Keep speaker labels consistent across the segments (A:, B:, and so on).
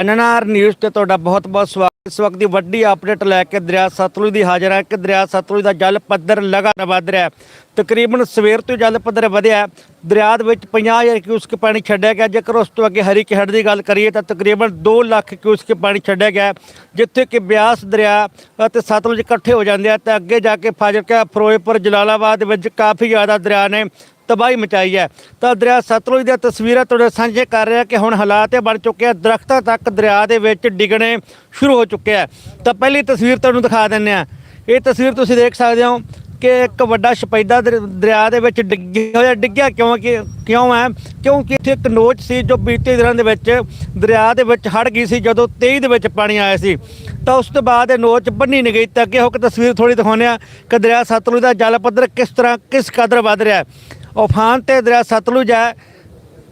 A: NNR news ਤੇ ਤੁਹਾਡਾ ਬਹੁਤ-ਬਹੁਤ ਸਵਾਗਤ। ਇਸ ਵਕਤ ਦੀ ਵੱਡੀ ਅਪਡੇਟ ਲੈ ਕੇ ਦਰਿਆ ਸਤਲੁਜ ਦੀ ਹਾਜ਼ਰ ਹੈ ਕਿ ਦਰਿਆ ਸਤਲੁਜ ਦਾ ਜਲ ਪੱਧਰ ਲਗਾਤਾਰ ਵਧ ਰਿਹਾ ਤਕਰੀਬਨ ਸਵੇਰ ਤੋਂ ਜਲ ਪੱਧਰ ਵਧਿਆ ਦਰਿਆ ਦੇ ਵਿੱਚ 50000 ਕਿਊਸਕ ਪਾਣੀ ਛੱਡਿਆ ਗਿਆ। ਜੇਕਰ ਉਸ ਤੋਂ ਅੱਗੇ ਹਰੀ ਕਿਹੜ ਦੀ ਗੱਲ ਕਰੀਏ ਤਾਂ ਤਕਰੀਬਨ 2 ਲੱਖ ਕਿਊਸਕ ਪਾਣੀ ਛੱਡਿਆ ਗਿਆ ਜਿੱਥੇ ਕਿ ਬਿਆਸ ਦਰਿਆ ਅਤੇ ਸਤਲੁਜ ਇਕੱਠੇ ਹੋ ਜਾਂਦੇ ਆ। ਤੇ ਅੱਗੇ ਜਾ ਕੇ ਫਾਜ਼ਿਲਕਾ, ਫਿਰੋਜ਼ਪੁਰ, ਜਲਾਲਾਬਾਦ ਵਿੱਚ ਕਾਫੀ ਜ਼ਿਆਦਾ ਦਰਿਆ ਨੇ ਤਬਾਹੀ ਮਚਾਈ ਹੈ। ਤਾਂ ਦਰਿਆ ਸਤਲੁਜ ਦੀਆਂ ਤਸਵੀਰਾਂ ਤੁਹਾਡੇ ਸਾਂਝੇ ਕਰ ਰਿਹਾ ਕਿ ਹੁਣ ਹਾਲਾਤ ਇਹ ਬਣ ਚੁੱਕੇ ਆ। ਦਰਖਤਾਂ ਤੱਕ ਦਰਿਆ ਦੇ ਵਿੱਚ ਡਿੱਗਣੇ ਸ਼ੁਰੂ ਹੋ ਚੁੱਕੇ ਆ। ਤਾਂ ਪਹਿਲੀ ਤਸਵੀਰ ਤੁਹਾਨੂੰ ਦਿਖਾ ਦਿੰਨੇ ਆ ਇਹ ਤਸਵੀਰ ਤੁਸੀਂ ਦੇਖ ਸਕਦੇ ਹੋ ਕਿ ਇੱਕ ਵੱਡਾ ਸ਼ਪੈਦਾ ਦਰ- ਦਰਿਆ ਦੇ ਵਿੱਚ ਡਿੱਗਿਆ ਹੋਇਆ। ਡਿੱਗਿਆ ਕਿਉਂ ਕਿ, ਕਿਉਂ ਹੈ? ਕਿਉਂਕਿ ਇੱਥੇ ਇੱਕ ਨੋਚ ਸੀ ਜੋ ਬੀਤੇ ਦਿਨਾਂ ਦੇ ਵਿੱਚ ਦਰਿਆ ਦੇ ਵਿੱਚ ਹੜ ਗਈ ਸੀ, ਜਦੋਂ 23 ਦੇ ਵਿੱਚ ਪਾਣੀ ਆਇਆ ਸੀ। ਤਾਂ ਉਸ ਤੋਂ ਬਾਅਦ ਇਹ ਨੋਚ ਬੰਨੀ ਨਹੀਂ ਗਈ। ਤਾਂ ਅੱਗੇ ਹੋ ਕੇ ਤਸਵੀਰ ਥੋੜੀ ਦਿਖਾਉਂਦੇ ਆ ਕਿ ਦਰਿਆ ਸਤਲੁਜ ਦਾ ਜਲ ਪੱਧਰ ਕਿਸ ਤਰ੍ਹਾਂ, ਕਿਸ ਕਦਰ ਵੱਧ ਰਿਹਾ ਉਫਾਨ ਤੇ ਦਰਿਆ ਸਤਲੁਜ ਹੈ।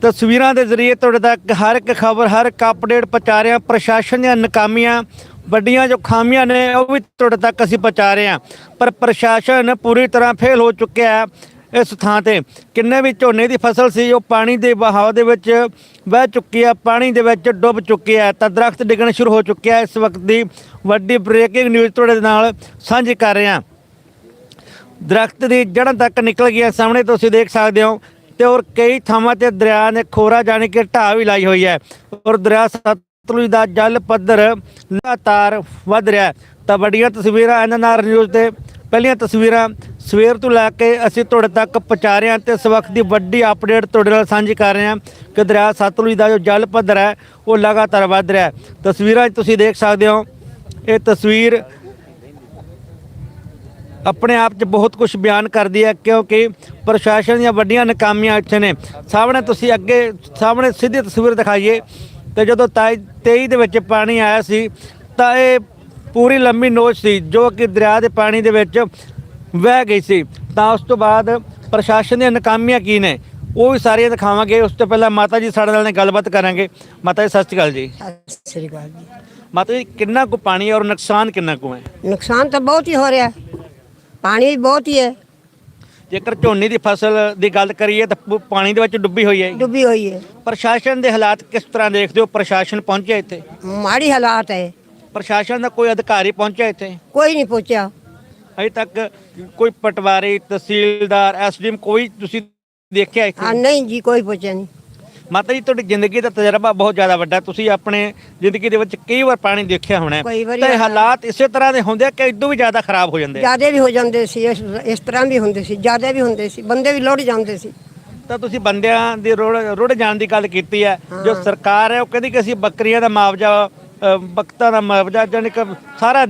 A: ਤਸਵੀਰਾਂ ਦੇ ਜ਼ਰੀਏ ਤੁਹਾਡੇ ਤੱਕ ਹਰ ਇੱਕ ਖਬਰ, ਹਰ ਇੱਕ ਅਪਡੇਟ ਪਹੁੰਚਾ ਰਹੇ ਹਾਂ। ਪ੍ਰਸ਼ਾਸਨ ਦੀਆਂ ਨਕਾਮੀਆਂ, ਵੱਡੀਆਂ ਜੋ ਖਾਮੀਆਂ ਨੇ, ਉਹ ਵੀ ਤੁਹਾਡੇ ਤੱਕ ਅਸੀਂ ਪਹੁੰਚਾ ਰਹੇ ਹਾਂ। ਪਰ ਪ੍ਰਸ਼ਾਸਨ ਪੂਰੀ ਤਰ੍ਹਾਂ ਫੇਲ ਹੋ ਚੁੱਕਿਆ ਹੈ ਇਸ ਥਾਂ ਤੇ। ਕਿੰਨੇ ਵੀ ਝੋਨੇ ਦੀ ਫਸਲ ਸੀ, ਉਹ ਪਾਣੀ ਦੇ ਬਹਾਅ ਦੇ ਵਿੱਚ ਵਹਿ ਚੁੱਕੀ ਹੈ, ਪਾਣੀ ਦੇ ਵਿੱਚ ਡੁੱਬ ਚੁੱਕੀ ਹੈ। ਤਾਂ ਦਰਖਤ ਡਿੱਗਣ ਸ਼ੁਰੂ ਹੋ ਚੁੱਕਿਆ ਇਸ ਵਕਤ ਦੀ ਵੱਡੀ ਬ੍ਰੇਕਿੰਗ ਨਿਊਜ਼ ਤੁਹਾਡੇ ਨਾਲ ਸਾਂਝੀ ਕਰ ਰਹੇ ਹਾਂ। ਦਰਖਤ ਦੀ ਜੜ੍ਹਾਂ ਤੱਕ ਨਿਕਲ ਗਿਆ ਸਾਹਮਣੇ ਤੁਸੀਂ ਦੇਖ ਸਕਦੇ ਹੋ ਤੇ ਔਰ ਕਈ ਥਾਵਾਂ ਤੇ ਦਰਿਆ ਨੇ ਖੋਰਾ ਜਾਣੀ ਕਿ ਢਾਹ ਵੀ ਲਾਈ ਹੋਈ ਹੈ। ਔਰ ਦਰਿਆ ਸਤਲੁਜ ਦਾ ਜਲ ਪੱਧਰ ਲਗਾਤਾਰ ਵਧ ਰਿਹਾ ਤਾਂ ਵੱਡੀਆਂ ਤਸਵੀਰਾਂ ਐਨਐਨਆਰ ਨਿਊਜ਼ ਤੇ। ਪਹਿਲੀਆਂ ਤਸਵੀਰਾਂ ਸਵੇਰ ਤੋਂ ਲੈ ਕੇ ਅਸੀਂ ਤੁਹਾਡੇ ਤੱਕ ਪਹੁੰਚਾ ਰਹੇ ਹਾਂ ਤੇ ਇਸ ਵਕਤ ਦੀ ਵੱਡੀ ਅਪਡੇਟ ਤੁਹਾਡੇ ਨਾਲ ਸਾਂਝੀ ਕਰ ਰਹੇ ਹਾਂ ਕਿ ਦਰਿਆ ਸਤਲੁਜ ਦਾ ਜੋ ਜਲ ਪੱਧਰ ਹੈ, ਉਹ ਲਗਾਤਾਰ ਵਧ ਰਿਹਾ ਤਸਵੀਰਾਂ 'ਚ ਤੁਸੀਂ ਦੇਖ ਸਕਦੇ ਹੋ, ਇਹ ਤਸਵੀਰ ਆਪਣੇ ਆਪ 'ਚ ਬਹੁਤ ਕੁਝ ਬਿਆਨ ਕਰਦੀ ਹੈ ਕਿਉਂਕਿ ਪ੍ਰਸ਼ਾਸਨ ਦੀਆਂ ਵੱਡੀਆਂ ਨਾਕਾਮੀਆਂ ਇੱਥੇ ਨੇ। ਸਾਹਮਣੇ ਤੁਸੀਂ ਅੱਗੇ ਸਾਹਮਣੇ ਸਿੱਧੀ ਤਸਵੀਰ ਦਿਖਾਈਏ ਤੇ ਜਦੋਂ 23 ਦੇ ਵਿੱਚ ਪਾਣੀ ਆਇਆ ਸੀ ਤਾਂ ਇਹ ਪੂਰੀ ਲੰਮੀ ਨੋਚ ਸੀ ਜੋ ਕਿ ਦਰਿਆ ਦੇ ਪਾਣੀ ਦੇ ਵਿੱਚ ਵਹਿ ਗਈ ਸੀ। ਤਾਂ ਉਸ ਤੋਂ ਬਾਅਦ ਪ੍ਰਸ਼ਾਸਨ ਦੀਆਂ ਨਾਕਾਮੀਆਂ ਕੀ ਨੇ ਉਹ ਵੀ ਸਾਰੀਆਂ ਦਿਖਾਵਾਂਗੇ। ਉਸ ਤੋਂ ਪਹਿਲਾਂ ਮਾਤਾ ਜੀ ਸਾਡੇ ਨਾਲ ਨੇ ਗੱਲਬਾਤ ਕਰਾਂਗੇ। ਮਾਤਾ ਜੀ ਸਤਿ ਸ਼੍ਰੀ ਅਕਾਲ ਜੀ।
B: ਸਤਿ ਸ੍ਰੀ ਅਕਾਲ ਜੀ।
A: ਮਾਤਾ ਜੀ ਕਿੰਨਾ ਕੁ ਪਾਣੀ ਹੈ ਔਰ ਨੁਕਸਾਨ ਕਿੰਨਾ ਕੁ ਹੈ?
B: ਨੁਕਸਾਨ ਤਾਂ ਬਹੁਤ ਹੀ ਹੋ ਰਿਹਾ। ਹੈ ਪਾਣੀ ਬਹੁਤ ਹੀ ਹੈ।
A: ਜੇਕਰ ਝੋਨੇ ਦੀ ਫਸਲ ਦੀ ਗੱਲ ਕਰੀਏ ਤਾਂ ਪ- ਪਾਣੀ ਦੇ ਵਿੱਚ ਡੁੱਬੀ ਹੋਈ ਹੈ।
B: ਡੁੱਬੀ ਹੋਈ ਹੈ।
A: ਪ੍ਰਸ਼ਾਸਨ ਦੇ ਹਾਲਾਤ ਕਿਸ ਤਰ੍ਹਾਂ ਦੇਖਦੇ ਹੋ? ਪ੍ਰਸ਼ਾਸਨ ਪਹੁੰਚਿਆ ਇੱਥੇ?
B: ਮਾੜੀ ਹਾਲਾਤ ਹੈ।
A: ਪ੍ਰਸ਼ਾਸਨ ਦਾ ਕੋਈ ਅਧਿਕਾਰੀ ਪਹੁੰਚਿਆ ਇੱਥੇ?
B: ਕੋਈ ਨਹੀਂ ਪਹੁੰਚਿਆ।
A: ਅਜੇ ਤੱਕ ਕੋਈ ਪਟਵਾਰੀ ਤਹਿਸੀਲਦਾਰ ਐਸਡੀਐਮ ਕੋਈ ਤੁਸੀਂ ਦੇਖਿਆ ਇੱਥੇ?
B: ਨਹੀਂ ਜੀ ਕੋਈ ਪਹੁੰਚਿਆ ਨਹੀਂ।
A: ਮਾਤਾ ਜੀ ਤੁਹਾਡੀ ਜ਼ਿੰਦਗੀ ਦਾ ਤਜਰਬਾ ਬਹੁਤ ਜ਼ਿਆਦਾ ਵੱਡਾ। ਤੁਸੀਂ ਆਪਣੇ ਜ਼ਿੰਦਗੀ ਦੇ ਵਿੱਚ ਕਈ ਵਾਰ ਪਾਣੀ ਦੇਖਿਆ ਹੋਣਾ ਹੈ।
B: ਕਈ ਵਾਰੀ
A: ਤੇ ਹਾਲਾਤ ਇਸੇ ਤਰ੍ਹਾਂ ਦੇ ਹੁੰਦੇ ਆ ਕਿ ਇਦੋਂ ਵੀ ਜ਼ਿਆਦਾ ਖਰਾਬ ਹੋ ਜਾਂਦੇ ਆ।
B: ਜਿਆਦੇ ਵੀ ਹੋ ਜਾਂਦੇ ਸੀ ਇਸ ਇਸ ਤਰ੍ਹਾਂ ਵੀ ਹੁੰਦੇ ਸੀ ਜਿਆਦੇ ਵੀ ਹੁੰਦੇ ਸੀ ਬੰਦੇ ਵੀ ਲੁੱਟ ਜਾਂਦੇ ਸੀ।
A: ਤਾਂ ਤੁਸੀਂ ਬੰਦਿਆਂ ਦੀ ਰੁੜ ਰੁੜ ਜਾਣ ਦੀ ਗੱਲ ਕੀਤੀ ਹੈ। ਜੋ ਸਰਕਾਰ ਹੈ ਉਹ ਕਹਿੰਦੀ ਕਿ ਅਸੀਂ ਬੱਕਰੀਆਂ ਦਾ ਮੁਆਵਜ਼ਾ ਬਖਤਾਂ ਦਾ ਮੁਆਵਜ਼ਾ ਜਾਨੀ ਕਿ ਸਾਰਾ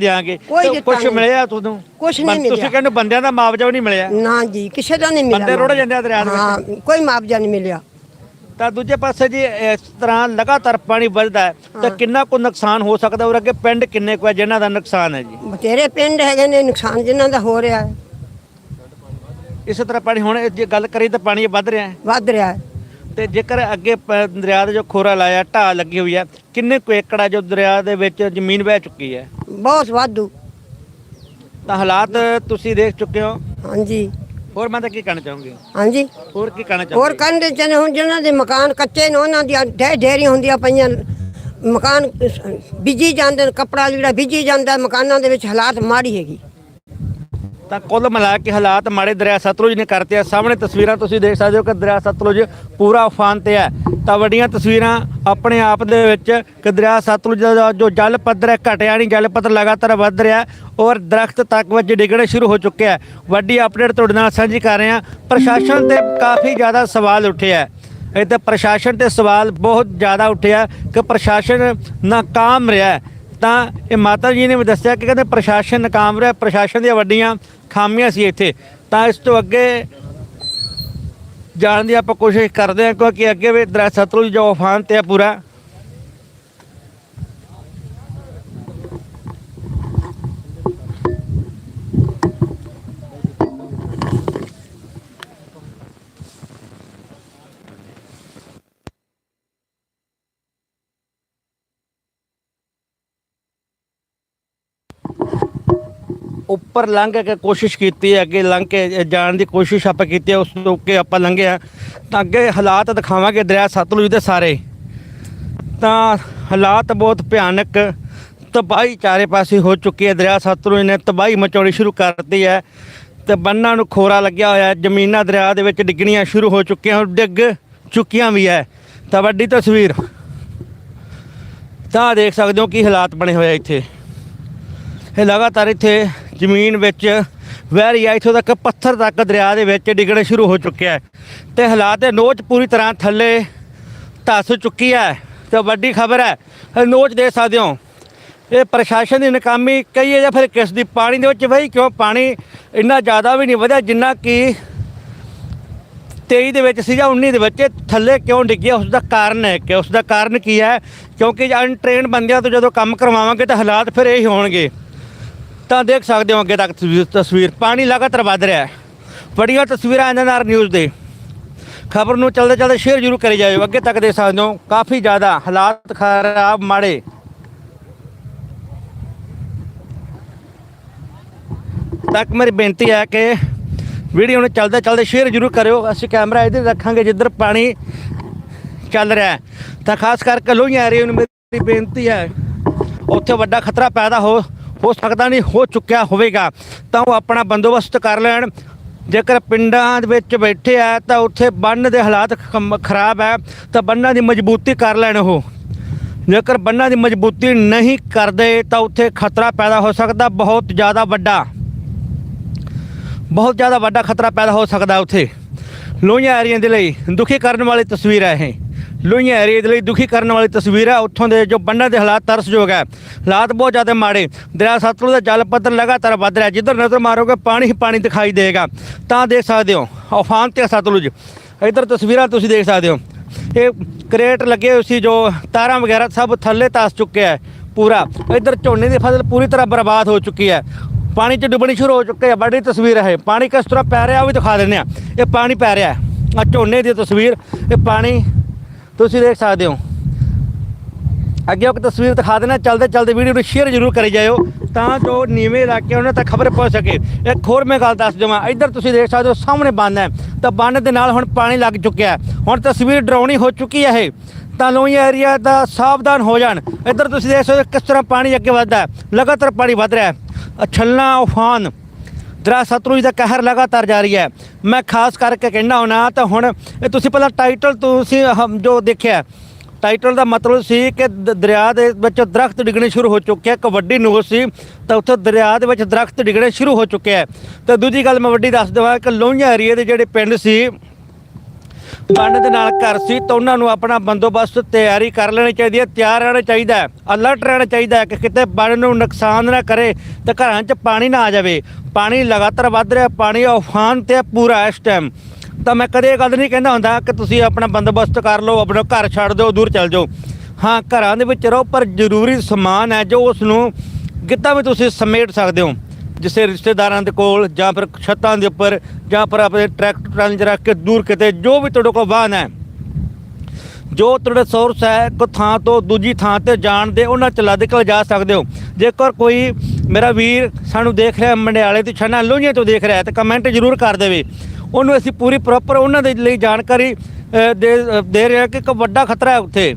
A: ਕੁਛ
B: ਨਹੀਂ।
A: ਮਿਲਿਆ ਤੁਹਾਨੂੰ?
B: ਕੁਛ ਨਹੀਂ
A: ਬੰ- ਤੁਸੀਂ
B: ਮਿਲਿਆ।
A: ਕਹਿੰਦੇ ਬੰਦਿਆਂ ਦਾ ਮੁਆਵਜ਼ਾ ਵੀ ਨਹੀਂ ਮਿਲਿਆ।
B: ਨਾ ਜੀ ਕਿਸੇ ਦਾ ਨਹੀਂ ਮਿਲਿਆ
A: ਬੰਦੇ ਰੁੜ ਜਾਂਦੇ ਆ ਦਰਿਆ ਦੇ ਵਿੱਚ।
B: ਕੋਈ ਮੁਆਵਜ਼ਾ ਨਹੀਂ ਮਿਲਿਆ।
A: ਤਾਂ ਦੂਜੇ ਪਾਸੇ ਜੀ ਇਸ ਤਰ੍ਹਾਂ ਲਗਾਤਾਰ ਪਾਣੀ ਵੱਧਦਾ ਹੈ ਤਾਂ ਕਿੰਨਾ ਕੁ ਨੁਕਸਾਨ ਹੋ ਸਕਦਾ ਔਰ ਅੱਗੇ ਪਿੰਡ ਕਿੰਨੇ ਕੁ ਹੈ ਜਿਨ੍ਹਾਂ ਦਾ ਨੁਕਸਾਨ ਹੈ ਜੀ?
B: ਬਥੇਰੇ ਪਿੰਡ ਹੈਗੇ ਨੇ ਨੁਕਸਾਨ ਜਿਨ੍ਹਾਂ ਦਾ ਹੋ ਰਿਹਾ ਹੈ।
A: ਇਸੇ ਤਰ੍ਹਾਂ ਪਾਣੀ ਹੁਣ ਜੇ ਗੱਲ ਕਰੀ ਤਾਂ ਪਾਣੀ ਵੱਧ ਰਿਹਾ ਹੈ।
B: ਵੱਧ ਰਿਹਾ ਹੈ।
A: ਤੇ ਜੇਕਰ ਅੱਗੇ ਪ- ਦਰਿਆ ਦੇ ਜੋ ਖੋਰਾ ਲਾਇਆ ਢਾਹ ਲੱਗੀ ਹੋਈ ਹੈ ਕਿੰਨੇ ਕੁ ਏਕੜ ਜੋ ਦਰਿਆ ਦੇ ਵਿੱਚ ਜ਼ਮੀਨ ਵਹਿ ਚੁੱਕੀ ਹੈ?
B: ਬਹੁਤ ਵਾਧੂ।
A: ਤਾਂ ਹਾਲਾਤ ਤੁਸੀਂ ਦੇਖ ਚੁੱਕੇ ਹੋ।
B: ਹਾਂਜੀ।
A: ਹੋਰ ਮੈਂ ਤਾਂ ਕੀ ਕਹਿਣਾ ਚਾਹੂੰਗੀ?
B: ਹਾਂਜੀ।
A: ਹੋਰ ਕੀ ਕਹਿਣਾ
B: ਹੋਰ
A: ਚਾਹੂੰਗੀ?
B: ਕੰਦੇ ਚ ਨੇ ਹੁਣ ਜਿਹਨਾਂ ਦੇ ਮਕਾਨ ਕੱਚੇ ਨੇ ਉਹਨਾਂ ਦੀਆਂ ਢੇ ਢੇਰੀਆਂ ਹੁੰਦੀਆਂ ਪਈਆਂ। ਮਕਾਨ ਬਿਜ਼ੀ ਜਾਂਦੇ ਨੇ ਕੱਪੜਾ ਜਿਹੜਾ ਬਿਜ਼ੀ ਜਾਂਦਾ ਮਕਾਨਾਂ ਦੇ ਵਿੱਚ ਹਾਲਾਤ ਮਾੜੀ ਹੈਗੀ।
A: ਤਾਂ ਕੁੱਲ ਮਿਲਾ ਕੇ ਹਾਲਾਤ ਮਾੜੇ ਦਰਿਆ ਸਤਲੁਜ ਨੇ ਕਰਤੇ ਆ। ਸਾਹਮਣੇ ਤਸਵੀਰਾਂ ਤੁਸੀਂ ਦੇਖ ਸਕਦੇ ਹੋ ਕਿ ਦਰਿਆ ਸਤਲੁਜ ਪੂਰਾ ਉਫਾਨ ਤੇ ਹੈ। ਤਾਂ ਵੱਡੀਆਂ ਤਸਵੀਰਾਂ ਆਪਣੇ ਆਪ ਦੇ ਵਿੱਚ ਕਿ ਦਰਿਆ ਸਤਲੁਜ ਦਾ ਜੋ ਜਲ ਪੱਧਰ ਹੈ, ਘਟਿਆ ਨਹੀਂ, ਜਲ ਪੱਧਰ ਲਗਾਤਾਰ ਵੱਧ ਰਿਹਾ ਔਰ ਦਰਖਤ ਤੱਕ ਵਿੱਚ ਡਿੱਗਣੇ ਸ਼ੁਰੂ ਹੋ ਚੁੱਕੇ ਹੈ ਵੱਡੀ ਅਪਡੇਟ ਤੁਹਾਡੇ ਨਾਲ ਸਾਂਝੀ ਕਰ ਰਹੇ ਹਾਂ। ਪ੍ਰਸ਼ਾਸਨ ਤੇ ਕਾਫੀ ਜ਼ਿਆਦਾ ਸਵਾਲ ਉੱਠਿਆ ਹੈ ਇਹ ਪ੍ਰਸ਼ਾਸਨ ਤੇ ਸਵਾਲ ਬਹੁਤ ਜ਼ਿਆਦਾ ਉੱਠਿਆ ਕਿ ਪ੍ਰਸ਼ਾਸਨ ਨਾਕਾਮ ਰਿਹਾ ਤਾਂ ਇਹ ਮਾਤਾ ਜੀ ਨੇ ਵੀ ਦੱਸਿਆ ਕਿ ਕਹਿੰਦੇ ਪ੍ਰਸ਼ਾਸਨ ਨਾਕਾਮ ਰਿਹਾ। ਪ੍ਰਸ਼ਾਸਨ ਦੀਆਂ ਵੱਡੀਆਂ ਖਾਮੀਆਂ ਸੀ ਇੱਥੇ। ਤਾਂ ਇਸ ਤੋਂ ਅੱਗੇ ਜਾਣ ਦੀ ਆਪਾਂ ਕੋਸ਼ਿਸ਼ ਕਰਦੇ ਹਾਂ ਕਿਉਂਕਿ ਅੱਗੇ ਵੀ ਦਰਿਆ ਸਤਲੁਜ ਜੋ ਉਫਾਨ ਤੇ ਹੈ ਪੂਰਾ। ਉੱਪਰ ਲੰਘ ਕੇ ਕੋਸ਼ਿਸ਼ ਕੀਤੀ ਹੈ, ਅੱਗੇ ਲੰਘ ਕੇ ਜਾਣ ਦੀ ਕੋਸ਼ਿਸ਼ ਆਪਾਂ ਕੀਤੀ ਹੈ, ਉਸ ਤੋਂ ਅੱਗੇ ਆਪਾਂ ਲੰਘੇ ਆ ਤਾਂ ਅੱਗੇ ਹਾਲਾਤ ਦਿਖਾਵਾਂਗੇ ਦਰਿਆ ਸਤਲੁਜ ਦੇ ਸਾਰੇ। ਤਾਂ ਹਾਲਾਤ ਬਹੁਤ ਭਿਆਨਕ, ਤਬਾਹੀ ਚਾਰੇ ਪਾਸੇ ਹੋ ਚੁੱਕੀ ਹੈ, ਦਰਿਆ ਸਤਲੁਜ ਨੇ ਤਬਾਹੀ ਮਚਾਉਣੀ ਸ਼ੁਰੂ ਕਰ ਦਿੱਤੀ ਹੈ। ਤੇ ਬੰਨਾਂ ਨੂੰ ਖੋਰਾ ਲੱਗਿਆ ਹੋਇਆ ਜ਼ਮੀਨਾਂ ਦਰਿਆ ਦੇ ਵਿੱਚ ਡਿੱਗਣੀਆਂ ਸ਼ੁਰੂ ਹੋ ਚੁੱਕੀਆਂ ਡਿੱਗ ਚੁੱਕੀਆਂ ਵੀ ਹੈ। ਤਾਂ ਵੱਡੀ ਤਸਵੀਰ। ਤਾਂ ਦੇਖ ਸਕਦੇ ਹੋ ਕੀ ਹਾਲਾਤ ਬਣੇ ਹੋਏ ਆ ਇੱਥੇ। ਇਹ ਲਗਾਤਾਰ ਇੱਥੇ ਜ਼ਮੀਨ ਵਿੱਚ ਵਹਿ ਰਹੀ ਹੈ ਇੱਥੋਂ ਤੱਕ ਪੱਥਰ ਤੱਕ ਦਰਿਆ ਦੇ ਵਿੱਚ ਡਿੱਗਣੇ ਸ਼ੁਰੂ ਹੋ ਚੁੱਕਿਆ ਹੈ ਤੇ ਹਾਲਾਤ ਦੇ ਨੋਚ ਪੂਰੀ ਤਰ੍ਹਾਂ ਥੱਲੇ ਧੱਸ ਚੁੱਕੀ ਹੈ ਤੇ ਵੱਡੀ ਖਬਰ ਹੈ ਨੋਚ ਦੇ ਸਕਦੇ ਹੋ। ਇਹ ਪ੍ਰਸ਼ਾਸਨ ਦੀ ਨਾਕਾਮੀ ਕਹੀਏ ਜਾਂ ਫਿਰ ਕਿਸ ਦੀ ਪਾਣੀ ਦੇ ਵਿੱਚ? ਵਹੀ ਕਿਉਂ ਪਾਣੀ ਇੰਨਾ ਜ਼ਿਆਦਾ ਵੀ ਨਹੀਂ ਵਧਿਆ ਜਿੰਨਾ ਕਿ 23 ਦੇ ਵਿੱਚ ਸੀ ਜਾਂ 19 ਦੇ ਵਿੱਚ। ਥੱਲੇ ਕਿਉਂ ਡਿੱਗਿਆ ਉਸ ਦਾ ਕਾਰਨ ਹੈ ਕਿ ਉਸ ਦਾ ਕਾਰਨ ਕੀ ਹੈ? ਕਿਉਂਕਿ ਅਨਟ੍ਰੇਨਡ ਬੰਦਿਆਂ ਤੋਂ ਜਦੋਂ ਕੰਮ ਕਰਵਾਵਾਂਗੇ ਤਾਂ ਹਾਲਾਤ ਫਿਰ ਇਹੀ ਹੋਣਗੇ। ਤਾਂ ਦੇਖ ਸਕਦੇ ਹੋ ਅੱਗੇ ਤੱਕ ਤਸਵੀਰ- ਪਾਣੀ ਲਗਾਤਾਰ ਵੱਧ ਰਿਹਾ ਹੈ। ਬੜੀਆਂ ਤਸਵੀਰਾਂ ਐਨਐਨਆਰ ਨਿਊਜ਼ ਦੇ। ਖਬਰ ਨੂੰ ਚਲਦੇ ਚਲਦੇ ਸ਼ੇਅਰ ਜ਼ਰੂਰ ਕਰੀ ਜਾਇਓ। ਅੱਗੇ ਤੱਕ ਦੇਖ ਸਕਦੇ ਹੋ, ਕਾਫੀ ਜ਼ਿਆਦਾ ਹਾਲਾਤ ਖਰਾਬ, ਮਾੜੇ। ਤੱਕ ਮੇਰੀ ਬੇਨਤੀ ਹੈ ਕਿ ਵੀਡੀਓ ਨੂੰ ਚਲਦੇ ਚਲਦੇ ਸ਼ੇਅਰ ਜ਼ਰੂਰ ਕਰਿਓ। ਅਸੀਂ ਕੈਮਰਾ ਇੱਧਰ ਰੱਖਾਂਗੇ ਜਿੱਧਰ ਪਾਣੀ ਚੱਲ ਰਿਹਾ ਤਾਂ ਖਾਸ ਕਰਕੇ ਲੋਹੀਆਂ ਏਰੀਆ ਨੂੰ ਮੇਰੀ ਬੇਨਤੀ ਹੈ, ਉੱਥੇ ਵੱਡਾ ਖਤਰਾ ਪੈਦਾ ਹੋ ਹੋ ਸਕਦਾ ਨਹੀਂ, ਹੋ ਚੁੱਕਿਆ ਹੋਵੇਗਾ। ਤਾਂ ਉਹ ਆਪਣਾ ਬੰਦੋਬਸਤ ਕਰ ਲੈਣ। ਜੇਕਰ ਪਿੰਡਾਂ ਦੇ ਵਿੱਚ ਬੈਠੇ ਆ, ਤਾਂ ਉੱਥੇ ਬੰਨ ਦੇ ਹਾਲਾਤ ਖਮ- ਖਰਾਬ ਹੈ ਤਾਂ ਬੰਨਾਂ ਦੀ ਮਜ਼ਬੂਤੀ ਕਰ ਲੈਣ ਉਹ। ਜੇਕਰ ਬੰਨਾਂ ਦੀ ਮਜ਼ਬੂਤੀ ਨਹੀਂ ਕਰਦੇ, ਤਾਂ ਉੱਥੇ ਖਤਰਾ ਪੈਦਾ ਹੋ ਸਕਦਾ, ਬਹੁਤ ਜ਼ਿਆਦਾ ਵੱਡਾ। ਬਹੁਤ ਜ਼ਿਆਦਾ ਵੱਡਾ ਖਤਰਾ ਪੈਦਾ ਹੋ ਸਕਦਾ ਉੱਥੇ। ਲੋਹੀਆਂ ਏਰੀਆ ਦੇ ਲਈ ਦੁਖੀ ਕਰਨ ਵਾਲੀ ਤਸਵੀਰ ਹੈ ਇਹ। ਲੋਹੀਆਂ ਏਰੀਆ ਦੇ ਲਈ ਦੁਖੀ ਕਰਨ ਵਾਲੀ ਤਸਵੀਰ ਹੈ। ਉੱਥੋਂ ਦੇ ਜੋ ਬੰਨਾਂ ਦੇ ਹਾਲਾਤ ਤਰਸਯੋਗ ਹੈ। ਹਾਲਾਤ ਬਹੁਤ ਜ਼ਿਆਦਾ ਮਾੜੇ। ਦਰਿਆ ਸਤਲੁਜ ਦਾ ਜਲ ਪੱਧਰ ਲਗਾਤਾਰ ਵੱਧ ਰਿਹਾ ਜਿੱਧਰ ਨਜ਼ਰ ਮਾਰੋਗੇ, ਪਾਣੀ ਹੀ ਪਾਣੀ ਦਿਖਾਈ ਦੇਗਾ ਤਾਂ ਦੇਖ ਸਕਦੇ ਹੋ ਅਫਾਨ ਤੇ ਸਤਲੁਜ। ਇੱਧਰ ਤਸਵੀਰਾਂ ਤੁਸੀਂ ਦੇਖ ਸਕਦੇ ਹੋ। ਇਹ ਕਰੇਟ ਲੱਗੇ ਹੋਏ ਸੀ, ਜੋ ਤਾਰਾਂ ਵਗੈਰਾ ਸਭ ਥੱਲੇ ਤਸ ਚੁੱਕਿਆ ਹੈ ਪੂਰਾ। ਇੱਧਰ ਝੋਨੇ ਦੀ ਫਸਲ ਪੂਰੀ ਤਰ੍ਹਾਂ ਬਰਬਾਦ ਹੋ ਚੁੱਕੀ ਹੈ। ਪਾਣੀ ਚ ਡੁੱਬਣੀ ਸ਼ੁਰੂ ਹੋ ਚੁੱਕੀ ਹੈ। ਬੜੀ ਤਸਵੀਰ ਹੈ ਪਾਣੀ ਕਿਸ ਤਰ੍ਹਾਂ ਪੈ ਰਿਹਾ ਉਹ ਵੀ ਦਿਖਾ ਦਿੰਦੇ ਆ ਇਹ ਪਾਣੀ ਪੈ ਰਿਹਾ ਆ ਝੋਨੇ ਦੀ ਤਸਵੀਰ। ਇਹ ਪਾਣੀ ਤੁਸੀਂ ਦੇਖ ਸਕਦੇ ਹੋ। ਅੱਗੇ ਇੱਕ ਤਸਵੀਰ ਦਿਖਾ ਦੇਣਾ ਚਲਦੇ ਚਲਦੇ ਵੀਡੀਓ ਨੂੰ ਸ਼ੇਅਰ ਜ਼ਰੂਰ ਕਰੀ ਜਾਇਓ ਤਾਂ ਜੋ ਨੀਵੇਂ ਇਲਾਕੇ ਉਹਨਾਂ ਤੱਕ ਖਬਰ ਪਹੁੰਚ ਸਕੇ। ਇੱਕ ਹੋਰ ਮੈਂ ਗੱਲ ਦੱਸ ਦੇਵਾਂ। ਇੱਧਰ ਤੁਸੀਂ ਦੇਖ ਸਕਦੇ ਹੋ, ਸਾਹਮਣੇ ਬੰਨ ਹੈ। ਤਾਂ ਬੰਨ ਦੇ ਨਾਲ ਹੁਣ ਪਾਣੀ ਲੱਗ ਚੁੱਕਿਆ ਹੁਣ ਤਸਵੀਰ ਡਰਾਉਣੀ ਹੋ ਚੁੱਕੀ ਹੈ ਇਹ। ਤਾਂ ਲੋਈ ਏਰੀਆ ਦਾ ਸਾਵਧਾਨ ਹੋ ਜਾਣ। ਇੱਧਰ ਤੁਸੀਂ ਦੇਖ ਸਕਦੇ ਹੋ ਕਿਸ ਤਰ੍ਹਾਂ ਪਾਣੀ ਅੱਗੇ ਵੱਧਦਾ ਲਗਾਤਾਰ ਪਾਣੀ ਵੱਧ ਰਿਹਾ ਹੈ। ਛੱਲਾ ਉਫਾਨ। ਦਰਿਆ ਸਤਲੁਜ ਦਾ ਕਹਿਰ ਲਗਾਤਾਰ ਜਾਰੀ ਹੈ। ਮੈਂ ਖਾਸ ਕਰਕੇ ਕਹਿਣਾ ਹੁਣਾ ਤਾਂ ਹੁਣ ਇਹ ਤੁਸੀਂ ਪਹਿਲਾਂ ਟਾਈਟਲ ਤੁਸੀਂ ਹਮ ਜੋ ਦੇਖਿਆ, ਟਾਈਟਲ ਦਾ ਮਤਲਬ ਸੀ ਕਿ ਦਰਿਆ ਦੇ ਵਿੱਚ ਦਰਖਤ ਡਿੱਗਣੇ ਸ਼ੁਰੂ ਹੋ ਚੁੱਕੇ ਆ, ਇੱਕ ਵੱਡੀ ਨਿਊਜ਼ ਸੀ, ਤਾਂ ਉੱਥੇ ਦਰਿਆ ਦੇ ਵਿੱਚ ਦਰਖਤ ਡਿੱਗਣੇ ਸ਼ੁਰੂ ਹੋ ਚੁੱਕੇ ਆ। ਤੇ ਦੂਜੀ ਗੱਲ ਮੈਂ ਵੱਡੀ ਦੱਸ ਦੇਵਾਂ ਕਿ ਲੋਹੀਆਂ ਏਰੀਏ ਦੇ ਜਿਹੜੇ ਪਿੰਡ ਸੀ ਬੰਨ ਦੇ ਨਾਲ ਘਰ ਸੀ ਤਾਂ ਉਹਨਾਂ ਨੂੰ ਆਪਣਾ ਬੰਦੋਬਸਤ ਤਿਆਰੀ ਕਰ ਲੈਣੀ ਚਾਹੀਦੀ ਹੈ, ਤਿਆਰ ਰਹਿਣਾ ਚਾਹੀਦਾ ਹੈ। ਅਲਰਟ ਰਹਿਣਾ ਚਾਹੀਦਾ ਹੈ ਕਿ ਕਿਤੇ ਬੰਨ ਨੂੰ ਨੁਕਸਾਨ ਨਾ ਕਰੇ ਤੇ ਘਰਾਂ 'ਚ ਪਾਣੀ ਨਾ ਆ ਜਾਵੇ। ਪਾਣੀ ਲਗਾਤਾਰ ਵੱਧ ਰਿਹਾ, ਪਾਣੀ ਉਫਾਨ ਤੇ ਪੂਰਾ ਇਸ ਟਾਈਮ ਤਾਂ ਮੈਂ ਕਦੇ ਇਹ ਗੱਲ ਨਹੀਂ ਕਹਿੰਦਾ ਹੁੰਦਾ ਕਿ ਤੁਸੀਂ ਆਪਣਾ ਬੰਦੋਬਸਤ ਕਰ ਲਓ, ਆਪਣਾ ਘਰ ਛੱਡ ਦਿਓ, ਦੂਰ ਚੱਲ ਜਾਓ। ਹਾਂ, ਘਰਾਂ ਦੇ ਵਿੱਚ ਰਹੋ, ਪਰ ਜ਼ਰੂਰੀ ਸਮਾਨ ਹੈ ਜੋ ਉਸ ਨੂੰ ਕਿੱਦਾਂ ਵੀ ਤੁਸੀਂ ਸਮੇਟ ਸਕਦੇ ਹੋ। ਜਿਸੇ ਰਿਸ਼ਤੇਦਾਰਾਂ ਦੇ ਕੋਲ ਜਾਂ ਫਿਰ ਛੱਤਾਂ ਦੇ ਉੱਪਰ ਜਾਂ ਫਿਰ ਆਪਣੇ ਟਰੈਕਟਰ ਟਰਾਲੀ 'ਚ ਰੱਖ ਕੇ ਦੂਰ ਕਿਤੇ ਜੋ ਵੀ ਤੁਹਾਡੇ ਕੋਲ ਵਾਹਨ ਹੈ, ਜੋ ਤੁਹਾਡਾ ਸੋਰਸ ਹੈ ਇੱਕ ਥਾਂ ਤੋਂ ਦੂਜੀ ਥਾਂ ਤੇ ਜਾਣ ਦੇ, ਉਹਨਾਂ ਚਲਾ ਦੇ ਕੇ ਜਾ ਸਕਦੇ ਹੋ। ਜੇਕਰ ਕੋਈ ਮੇਰਾ ਵੀਰ ਸਾਨੂੰ ਦੇਖ ਰਿਹਾ, ਮੰਡਿਆਲੇ ਤੇ ਛੰਨਾ ਲੋਹੀਆਂ ਤੋਂ ਦੇਖ ਰਿਹਾ ਹੈ, ਤਾਂ ਕਮੈਂਟ ਜ਼ਰੂਰ ਕਰ ਦੇਵੇ। ਉਹਨੂੰ ਅਸੀਂ ਪੂਰੀ ਪ੍ਰੋਪਰ ਉਹਨਾਂ ਦੇ ਲਈ ਜਾਣਕਾਰੀ ਦੇ ਦੇ ਰਹੇ ਹਾਂ ਕਿ ਇੱਕ ਵੱਡਾ ਖਤਰਾ ਹੈ ਉੱਥੇ।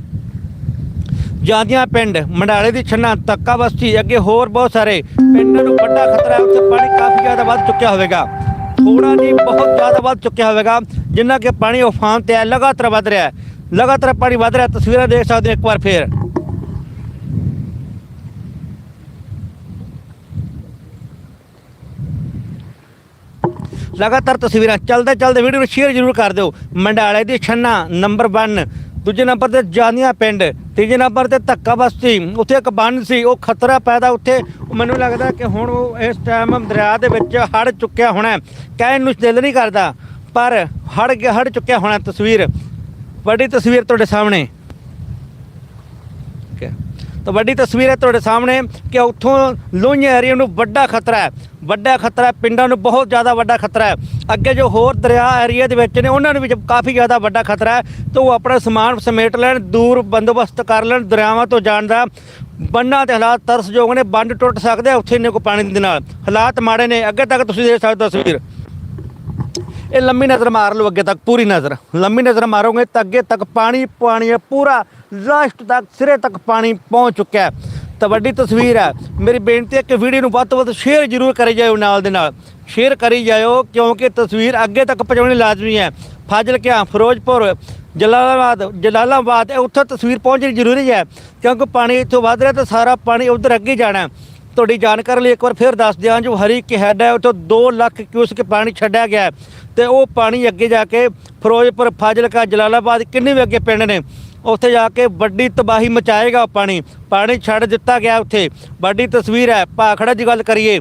A: ਜਾਂਦੀਆਂ ਪਿੰਡ। ਮੰਡਾਲੇ ਦੀ ਛੰਨਾ ਤੱਕਾ ਬਸਤੀ, ਅੱਗੇ ਹੋਰ ਬਹੁਤ ਸਾਰੇ। ਪਿੰਡਾਂ ਨੂੰ ਵੱਡਾ ਖਤਰਾ ਹੈ ਉੱਥੇ ਪਾਣੀ ਕਾਫੀ ਜ਼ਿਆਦਾ ਵੱਧ ਚੁੱਕਿਆ ਹੋਵੇਗਾ। ਥੋੜਾ ਨਹੀਂ ਬਹੁਤ ਜ਼ਿਆਦਾ ਵੱਧ ਚੁੱਕਿਆ ਹੋਵੇਗਾ, ਜਿੰਨਾ ਕਿ ਪਾਣੀ ਉਫਾਨ ਤੇ ਹੈ, ਲਗਾਤਾਰ ਵੱਧ ਰਿਹਾ ਹੈ। ਲਗਾਤਾਰ ਪਾਣੀ ਵੱਧ ਰਿਹਾ, ਤਸਵੀਰਾਂ ਦੇਖ ਸਕਦੇ ਹੋ ਇੱਕ ਵਾਰ ਫੇਰ। ਲਗਾਤਾਰ ਤਸਵੀਰਾਂ ਚੱਲਦੇ ਚਲਦੇ ਵੀਡੀਓ ਨੂੰ ਸ਼ੇਅਰ ਜ਼ਰੂਰ ਕਰ ਦਿਓ। ਮੰਡਾਲੇ ਦੀ ਛੰਨਾ ਨੰਬਰ 1 ਦੂਜੇ ਨੰਬਰ ਤੇ ਜਾਨੀਆਂ ਪਿੰਡ, ਤੀਜੇ ਨੰਬਰ ਤੇ ਧੱਕਾ ਬਸਤੀ। ਉੱਥੇ ਇੱਕ ਬੰਨ ਸੀ, ਉਹ ਖਤਰਾ ਪੈਦਾ ਉੱਥੇ। ਮੈਨੂੰ ਲੱਗਦਾ ਕਿ ਹੁਣ ਉਹ ਇਸ ਟਾਈਮ ਦਰਿਆ ਦੇ ਵਿੱਚ ਹੜ ਚੁੱਕਿਆ ਹੋਣਾ ਕਹਿਣ ਨੂੰ ਦਿਲ ਨਹੀਂ ਕਰਦਾ, ਪਰ ਹੜ ਗਿਆ ਹੜ ਚੁੱਕਿਆ ਹੋਣਾ ਤਸਵੀਰ। ਵੱਡੀ ਤਸਵੀਰ ਤੁਹਾਡੇ ਸਾਹਮਣੇ। ਤਾਂ ਵੱਡੀ ਤਸਵੀਰ ਹੈ ਤੁਹਾਡੇ ਸਾਹਮਣੇ ਕਿ ਉੱਥੋਂ ਲੋਹੀਆਂ ਏਰੀਆ ਨੂੰ ਵੱਡਾ ਖਤਰਾ ਹੈ। ਵੱਡਾ ਖਤਰਾ ਹੈ, ਪਿੰਡਾਂ ਨੂੰ ਬਹੁਤ ਜ਼ਿਆਦਾ ਵੱਡਾ ਖਤਰਾ ਹੈ। ਅੱਗੇ ਜੋ ਹੋਰ ਦਰਿਆ ਏਰੀਆ ਦੇ ਵਿੱਚ ਨੇ ਉਹਨਾਂ ਨੂੰ ਵੀ ਕਾਫੀ ਜ਼ਿਆਦਾ ਵੱਡਾ ਖਤਰਾ ਹੈ। ਤਾਂ ਉਹ ਆਪਣਾ ਸਮਾਨ ਸਮੇਟ ਲੈਣ ਦੂਰ ਬੰਦੋਬਸਤ ਕਰ ਲੈਣ ਦਰਿਆਵਾਂ ਤੋਂ ਜਾਣ ਦਾ ਬੰਨਾਂ ਦੇ ਹਾਲਾਤ ਤਰਸਯੋਗ ਨੇ ਬੰਦ ਟੁੱਟ ਸਕਦੇ ਆ ਉੱਥੇ ਇੰਨੇ ਕੋ ਪਾਣੀ ਦੇ ਨਾਲ। ਹਾਲਾਤ ਮਾੜੇ ਨੇ ਅੱਗੇ ਤੱਕ ਤੁਸੀਂ ਦੇਖ ਸਕਦੇ ਹੋ ਤਸਵੀਰ। ਇਹ ਲੰਮੀ ਨਜ਼ਰ ਮਾਰ ਲਓ ਅੱਗੇ ਤੱਕ ਪੂਰੀ ਨਜ਼ਰ। ਲੰਮੀ ਨਜ਼ਰ ਮਾਰੋਗੇ ਤਾਂ ਅੱਗੇ ਤੱਕ ਪਾਣੀ ਪਾਣੀ ਹੈ ਪੂਰਾ। ਲਾਸਟ ਤੱਕ ਸਿਰੇ ਤੱਕ ਪਾਣੀ ਪਹੁੰਚ ਚੁੱਕਿਆ ਹੈ। ਤਾਂ ਵੱਡੀ ਤਸਵੀਰ ਹੈ। ਮੇਰੀ ਬੇਨਤੀ ਹੈ ਕਿ ਵੀਡੀਓ ਨੂੰ ਵੱਧ ਤੋਂ ਵੱਧ ਸ਼ੇਅਰ ਜ਼ਰੂਰ ਕਰੀ ਜਾਇਓ ਨਾਲ ਦੇ ਨਾਲ। ਸ਼ੇਅਰ ਕਰੀ ਜਾਇਓ ਕਿਉਂਕਿ ਤਸਵੀਰ ਅੱਗੇ ਤੱਕ ਪਹੁੰਚਾਉਣੀ ਲਾਜ਼ਮੀ ਹੈ। ਫਾਜ਼ਿਲਕਾ, ਫਿਰੋਜ਼ਪੁਰ, ਜਲਾਲਾਬਾਦ ਜਲਾਲਾਬਾਦ ਇਹ ਉੱਥੇ ਤਸਵੀਰ ਪਹੁੰਚਣੀ ਜ਼ਰੂਰੀ ਹੈ। ਕਿਉਂਕਿ ਪਾਣੀ ਇੱਥੋਂ ਵੱਧ ਰਿਹਾ ਤਾਂ ਸਾਰਾ ਪਾਣੀ ਉਧਰ ਅੱਗੇ ਜਾਣਾ ਤੁਹਾਡੀ ਜਾਣਕਾਰੀ ਲਈ ਇੱਕ ਵਾਰ ਫਿਰ ਦੱਸ ਦਿਆਂ ਜੋ ਹਰੀ ਕੀ ਹੈਡ ਹੈ, ਉੱਥੋਂ 2 ਲੱਖ ਕਿਊਸਕ ਪਾਣੀ ਛੱਡਿਆ ਗਿਆ ਹੈ। ਤੇ ਉਹ ਪਾਣੀ ਅੱਗੇ ਜਾ ਕੇ ਫਿਰੋਜ਼ਪੁਰ, ਫਾਜ਼ਿਲਕਾ, ਜਲਾਲਾਬਾਦ ਕਿੰਨੇ ਵੀ ਅੱਗੇ ਪਿੰਡ ਨੇ। ਉੱਥੇ ਜਾ ਕੇ ਵੱਡੀ ਤਬਾਹੀ ਮਚਾਏਗਾ ਉਹ ਪਾਣੀ। ਪਾਣੀ ਛੱਡ ਦਿੱਤਾ ਗਿਆ ਉੱਥੇ। ਵੱਡੀ ਤਸਵੀਰ ਹੈ, ਭਾਖੜਾ ਦੀ ਗੱਲ ਕਰੀਏ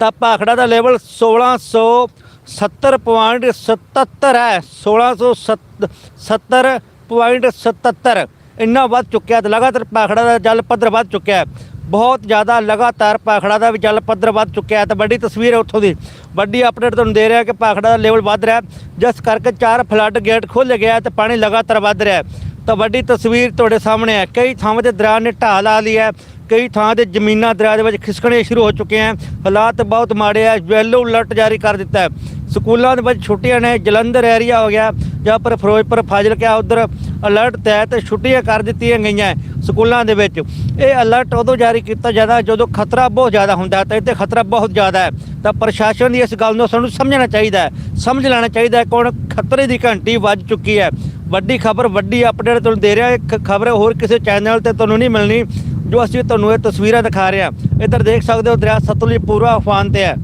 A: ਤਾਂ ਭਾਖੜਾ ਦਾ ਲੈਵਲ 1670.77 ਹੈ। 1670.77 ਇੰਨਾ ਵੱਧ ਚੁੱਕਿਆ ਤੇ ਲਗਾਤਾਰ ਭਾਖੜਾ ਦਾ ਜਲ ਪੱਧਰ ਵੱਧ ਚੁੱਕਿਆ ਬਹੁਤ ਜ਼ਿਆਦਾ ਲਗਾਤਾਰ ਭਾਖੜਾ ਦਾ ਵੀ ਜਲ ਪੱਧਰ ਵੱਧ ਚੁੱਕਿਆ ਹੈ। ਤਾਂ ਵੱਡੀ ਤਸਵੀਰ ਹੈ ਉੱਥੋਂ ਦੀ। ਵੱਡੀ ਅਪਡੇਟ ਤੁਹਾਨੂੰ ਦੇ ਰਿਹਾ ਕਿ ਭਾਖੜਾ ਦਾ ਲੈਵਲ ਵੱਧ ਰਿਹਾ ਜਿਸ ਕਰਕੇ ਚਾਰ ਫਲੱਡ ਗੇਟ ਖੋਲ੍ਹੇ ਗਿਆ ਹੈ ਤੇ ਪਾਣੀ ਲਗਾਤਾਰ ਵੱਧ ਰਿਹਾ ਤਾਂ ਵੱਡੀ ਤਸਵੀਰ ਤੁਹਾਡੇ ਸਾਹਮਣੇ ਹੈ। ਕਈ ਥਾਵਾਂ ਤੇ ਦਰਿਆ ਨੇ ਢਾਹ ਲਾ ਲਈ ਹੈ। ਕਈ ਥਾਂ ਤੇ ਜ਼ਮੀਨਾਂ ਦਰਿਆ ਦੇ ਵਿੱਚ ਖਿਸਕਣੇ ਸ਼ੁਰੂ ਹੋ ਚੁੱਕੇ ਹਨ। ਹਾਲਾਤ ਬਹੁਤ ਮਾੜੇ ਆ। ਯੈਲੋ ਅਲਰਟ ਜਾਰੀ ਕਰ ਦਿੱਤਾ ਹੈ। ਸਕੂਲਾਂ ਦੇ ਵਿੱਚ ਛੁੱਟੀਆਂ ਨੇ, ਜਲੰਧਰ ਏਰੀਆ ਹੋ ਗਿਆ, ਜਾਂ ਪਰ ਫਿਰੋਜ਼ਪੁਰ, ਫਾਜ਼ਿਲਕਾ, ਉਧਰ ਅਲਰਟ ਤਹਿਤ ਛੁੱਟੀਆਂ ਕਰ ਦਿੱਤੀਆਂ ਗਈਆਂ ਸਕੂਲਾਂ ਦੇ ਵਿੱਚ। ਇਹ ਅਲਰਟ ਉਦੋਂ ਜਾਰੀ ਕੀਤਾ ਜਾਂਦਾ ਜਦੋਂ ਖਤਰਾ ਬਹੁਤ ਜ਼ਿਆਦਾ ਹੁੰਦਾ ਤਾਂ ਇੱਥੇ ਖਤਰਾ ਬਹੁਤ ਜ਼ਿਆਦਾ ਹੈ। ਤਾਂ ਪ੍ਰਸ਼ਾਸਨ ਦੀ ਇਸ ਗੱਲ ਨੂੰ ਸਾਨੂੰ ਸਮਝਣਾ ਚਾਹੀਦਾ ਹੈ। ਸਮਝ ਲੈਣਾ ਚਾਹੀਦਾ ਹੈ ਕੌਣ ਖਤਰੇ ਦੀ ਘੰਟੀ ਵੱਜ ਚੁੱਕੀ ਹੈ। ਵੱਡੀ ਖਬਰ, ਵੱਡੀ ਅਪਡੇਟ ਤੁਹਾਨੂੰ ਦੇ ਰਿਹਾ। ਇਹ ਖਬਰ ਹੋਰ ਕਿਸੇ ਚੈਨਲ ਤੇ ਤੁਹਾਨੂੰ ਨਹੀਂ ਮਿਲਣੀ। ਜੋ ਅਸੀਂ ਤੁਹਾਨੂੰ ਇਹ ਤਸਵੀਰਾਂ ਦਿਖਾ ਰਹੇ ਹਾਂ, ਇੱਧਰ ਦੇਖ ਸਕਦੇ ਹੋ ਦਰਿਆ ਸਤਲੁਜ ਪੂਰਾ ਉਫਾਨ ਤੇ ਹੈ।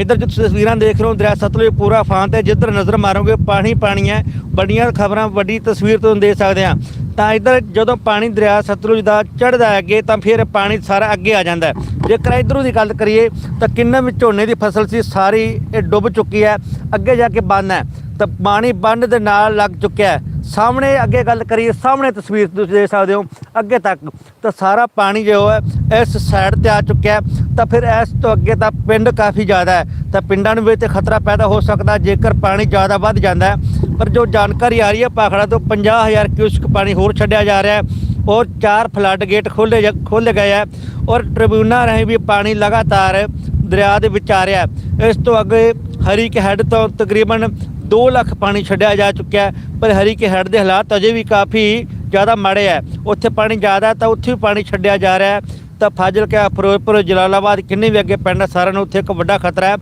A: ਇੱਧਰ ਜੋ ਤਸਵੀਰਾਂ ਦੇਖ ਰਹੇ ਹੋ, ਦਰਿਆ ਸਤਲੁਜ ਪੂਰਾ ਉਫਾਨ ਤੇ ਜਿੱਧਰ ਨਜ਼ਰ ਮਾਰੋਗੇ ਪਾਣੀ ਪਾਣੀ ਹੈ। ਵੱਡੀਆਂ ਖਬਰਾਂ, ਵੱਡੀ ਤਸਵੀਰ ਤੁਹਾਨੂੰ ਦੇਖ ਸਕਦੇ ਹਾਂ। ਤਾਂ ਇੱਧਰ ਜਦੋਂ ਪਾਣੀ ਦਰਿਆ ਸਤਲੁਜ ਦਾ ਚੜ੍ਹਦਾ ਅੱਗੇ, ਤਾਂ ਫਿਰ ਪਾਣੀ ਸਾਰਾ ਅੱਗੇ ਆ ਜਾਂਦਾ ਜੇਕਰ ਇੱਧਰੋਂ ਦੀ ਗੱਲ ਕਰੀਏ, ਤਾਂ ਕਿੰਨੇ ਵਿੱਚ ਝੋਨੇ ਦੀ ਫਸਲ ਸੀ, ਸਾਰੀ ਇਹ ਡੁੱਬ ਚੁੱਕੀ ਹੈ, ਅੱਗੇ ਜਾ ਕੇ ਬੰਨ ਹੈ। ਤਾਂ ਪਾਣੀ ਬੰਨ ਦੇ ਨਾਲ ਲੱਗ ਚੁੱਕਿਆ ਹੈ। ਸਾਹਮਣੇ ਅੱਗੇ ਗੱਲ ਕਰੀਏ, ਸਾਹਮਣੇ ਤਸਵੀਰ ਤੁਸੀਂ ਦੇਖ ਸਕਦੇ ਹੋ, ਅੱਗੇ ਤੱਕ। ਤਾਂ ਸਾਰਾ ਪਾਣੀ ਜੋ ਹੈ, ਇਸ ਸਾਈਡ ਤੇ ਆ ਚੁੱਕਿਆ ਹੈ। ਤਾਂ ਫਿਰ ਇਸ ਤੋਂ ਅੱਗੇ ਤਾਂ ਪਿੰਡ ਕਾਫੀ ਜ਼ਿਆਦਾ ਹੈ। ਤਾਂ ਪਿੰਡਾਂ ਨੂੰ ਵੀ ਤੇ ਖਤਰਾ ਪੈਦਾ ਹੋ ਸਕਦਾ ਜੇਕਰ ਪਾਣੀ ਜ਼ਿਆਦਾ ਵੱਧ ਜਾਂਦਾ ਹੈ ਪਰ ਜੋ ਜਾਣਕਾਰੀ ਆ ਰਹੀ ਹੈ ਪਾਖੜਾ ਤੋਂ 50000 ਕਿਊਸਕ ਪਾਣੀ ਹੋਰ ਛੱਡਿਆ ਜਾ ਰਿਹਾ ਹੈ ਔਰ ਚਾਰ ਫਲੱਡ ਗੇਟ ਖੋਲੇ ਖੋਲੇ ਗਏ ਹੈ ਔਰ ਟ੍ਰਿਬਿਊਨਾਂ ਰਾਹੀਂ ਵੀ ਪਾਣੀ ਲਗਾਤਾਰ ਦਰਿਆ ਦੇ ਵਿੱਚ ਆ ਰਿਹਾ ਹੈ। ਇਸ ਤੋਂ ਅੱਗੇ ਹਰੀ ਕੇ ਹੈੱਡ ਤੋਂ ਤਕਰੀਬਨ 2 ਲੱਖ ਪਾਣੀ ਛੱਡਿਆ ਜਾ ਚੁੱਕਿਆ ਹੈ, ਪਰ ਹਰੀ ਕੇ ਹੈੱਡ ਦੇ ਹਾਲਾਤ ਅਜੇ ਵੀ ਕਾਫੀ ਜ਼ਿਆਦਾ ਮਾੜੇ ਹੈ। ਉੱਥੇ ਪਾਣੀ ਜ਼ਿਆਦਾ ਤਾਂ ਉੱਥੇ ਵੀ ਪਾਣੀ ਛੱਡਿਆ ਜਾ ਰਿਹਾ ਹੈ। ਤਾਂ ਫਾਜ਼ਿਲਕਾ ਫਿਰੋਜ਼ਪੁਰ ਜਲਾਲਾਬਾਦ ਕਿੰਨੇ ਵੀ ਅੱਗੇ ਪਿੰਡ ਹੈ, ਸਾਰਿਆਂ ਨੂੰ ਉੱਥੇ ਇੱਕ ਵੱਡਾ ਖਤਰਾ ਹੈ।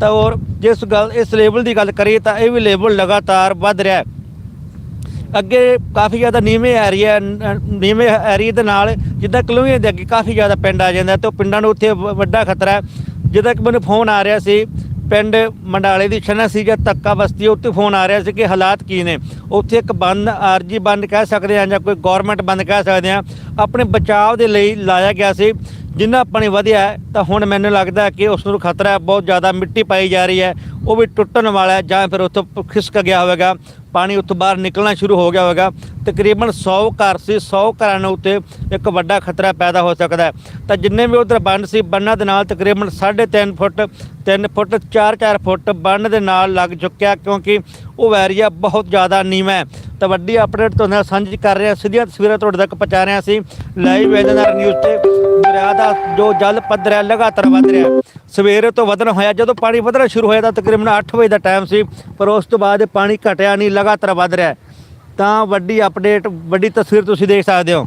A: ਤਾਂ ਔਰ ਜਿਸ ਗੱਲ ਇਸ ਲੈਵਲ ਦੀ ਗੱਲ ਕਰੀਏ ਤਾਂ ਇਹ ਵੀ ਲੈਵਲ ਲਗਾਤਾਰ ਵੱਧ ਰਿਹਾ ਹੈ। ਅੱਗੇ ਕਾਫੀ ਜ਼ਿਆਦਾ ਨੀਵੇਂ ਏਰੀਆ ਨੀਵੇਂ ਏਰੀਆ ਦੇ ਨਾਲ ਜਿੱਦਾਂ ਕਲੋਨੀਆਂ ਦੇ ਅੱਗੇ ਕਾਫੀ ਜ਼ਿਆਦਾ ਪਿੰਡ ਆ ਜਾਂਦਾ ਤੇ ਉਹ ਪਿੰਡਾਂ ਨੂੰ ਉੱਥੇ ਵ- ਵੱਡਾ ਖਤਰਾ ਹੈ। ਜਿੱਦਾਂ ਕਿ ਮੈਨੂੰ ਫੋਨ ਆ ਰਿਹਾ ਸੀ ਪਿੰਡ ਮੰਡਾਲੇ ਦੀ ਛਨਾ ਸੀ ਜਾਂ ਤੱਕਾ ਬਸਤੀ, ਉੱਥੇ ਫੋਨ ਆ ਰਿਹਾ ਸੀ ਕਿ ਹਾਲਾਤ ਕੀ ਨੇ। ਉੱਥੇ ਇੱਕ ਬੰਦ, ਆਰਜੀ ਬੰਦ ਕਹਿ ਸਕਦੇ ਆ ਜਾਂ ਕੋਈ ਗਵਰਨਮੈਂਟ ਬੰਦ ਕਹਿ ਸਕਦੇ ਆ ਆਪਣੇ ਬਚਾਅ ਦੇ ਲਈ ਲਾਇਆ ਗਿਆ ਸੀ। ਜਿੰਨਾ ਪਾਣੀ ਵਧਿਆ ਤਾਂ ਹੁਣ ਮੈਨੂੰ ਲੱਗਦਾ ਕਿ ਉਸ ਨੂੰ ਖਤਰਾ ਹੈ ਬਹੁਤ ਜ਼ਿਆਦਾ ਮਿੱਟੀ ਪਾਈ ਜਾ ਰਹੀ ਹੈ। ਉਹ ਵੀ ਟੁੱਟਣ ਵਾਲਾ ਹੈ ਜਾਂ ਫਿਰ ਉੱਥੋਂ ਖਿਸਕ ਗਿਆ ਹੋਵੇਗਾ। ਪਾਣੀ ਉੱਥੋਂ ਬਾਹਰ ਨਿਕਲਣਾ ਸ਼ੁਰੂ ਹੋ ਗਿਆ ਹੋਵੇਗਾ। ਤਕਰੀਬਨ 100 ਘਰ ਸੀ 100 ਘਰਾਂ ਨੂੰ ਉੱਤੇ ਇੱਕ ਵੱਡਾ ਖਤਰਾ ਪੈਦਾ ਹੋ ਸਕਦਾ ਹੈ। ਤਾਂ ਜਿੰਨੇ ਵੀ ਉਧਰ ਬੰਨ ਸੀ, ਬੰਨਾਂ ਦੇ ਨਾਲ ਤਕਰੀਬਨ 3.5 ਫੁੱਟ 3 ਫੁੱਟ 4-4 ਫੁੱਟ ਬੰਨ ਦੇ ਨਾਲ ਲੱਗ ਚੁੱਕਿਆ ਕਿਉਂਕਿ ਉਹ ਏਰੀਆ ਬਹੁਤ ਜ਼ਿਆਦਾ ਨੀਵਾਂ ਹੈ। ਤਾਂ ਵੱਡੀ ਅਪਡੇਟ ਤੁਹਾਡੇ ਨਾਲ ਸਾਂਝੀ ਕਰ ਰਿਹਾ, ਸਿੱਧੀਆਂ ਤਸਵੀਰਾਂ ਤੁਹਾਡੇ ਤੱਕ ਪਹੁੰਚਾ ਰਿਹਾ ਸੀ ਲਾਈਵ ਐਨਆਰ ਨਿਊਜ਼ ਤੇ ਦਰਿਆ ਦਾ ਜੋ ਜਲ ਪੱਧਰ ਹੈ, ਲਗਾਤਾਰ ਵਧ ਰਿਹਾ ਸਵੇਰੇ ਤੋਂ ਵਧਣਾ ਹੋਇਆ, ਜਦੋਂ ਪਾਣੀ ਵਧਣਾ ਸ਼ੁਰੂ ਹੋਇਆ ਤਾਂ ਤਕਰੀਬਨ 8 ਵਜੇ ਦਾ ਟਾਈਮ ਸੀ, ਪਰ ਉਸ ਤੋਂ ਬਾਅਦ ਪਾਣੀ ਘਟਿਆ ਨਹੀਂ ਲਗਾਤਾਰ ਵਧ ਰਿਹਾ ਹੈ। ਤਾਂ ਵੱਡੀ ਅਪਡੇਟ ਵੱਡੀ ਤਸਵੀਰ ਤੁਸੀਂ ਦੇਖ ਸਕਦੇ ਹੋ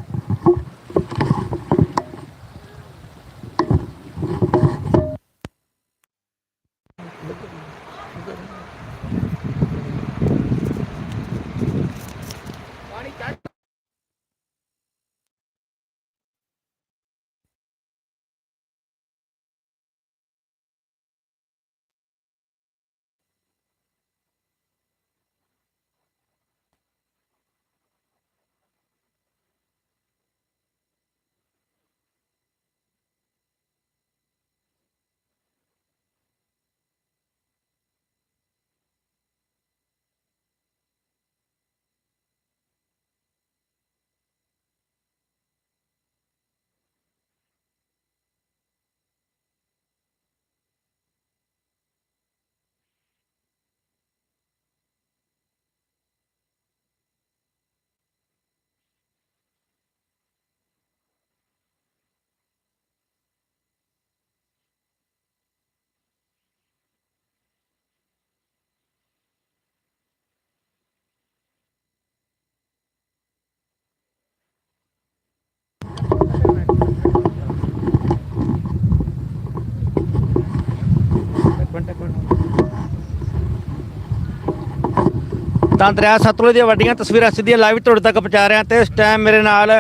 A: ਤਾਂ ਦਰਿਆ ਸਤਲੁਜ ਦੀਆਂ ਵੱਡੀਆਂ ਤਸਵੀਰਾਂ ਸਿੱਧੀਆਂ ਲਾਈਵ ਤੁਹਾਡੇ ਤੱਕ ਪਹੁੰਚਾ ਰਿਹਾ ਹਾਂ ਤੇ ਇਸ ਟਾਈਮ ਮੇਰੇ ਨਾਲ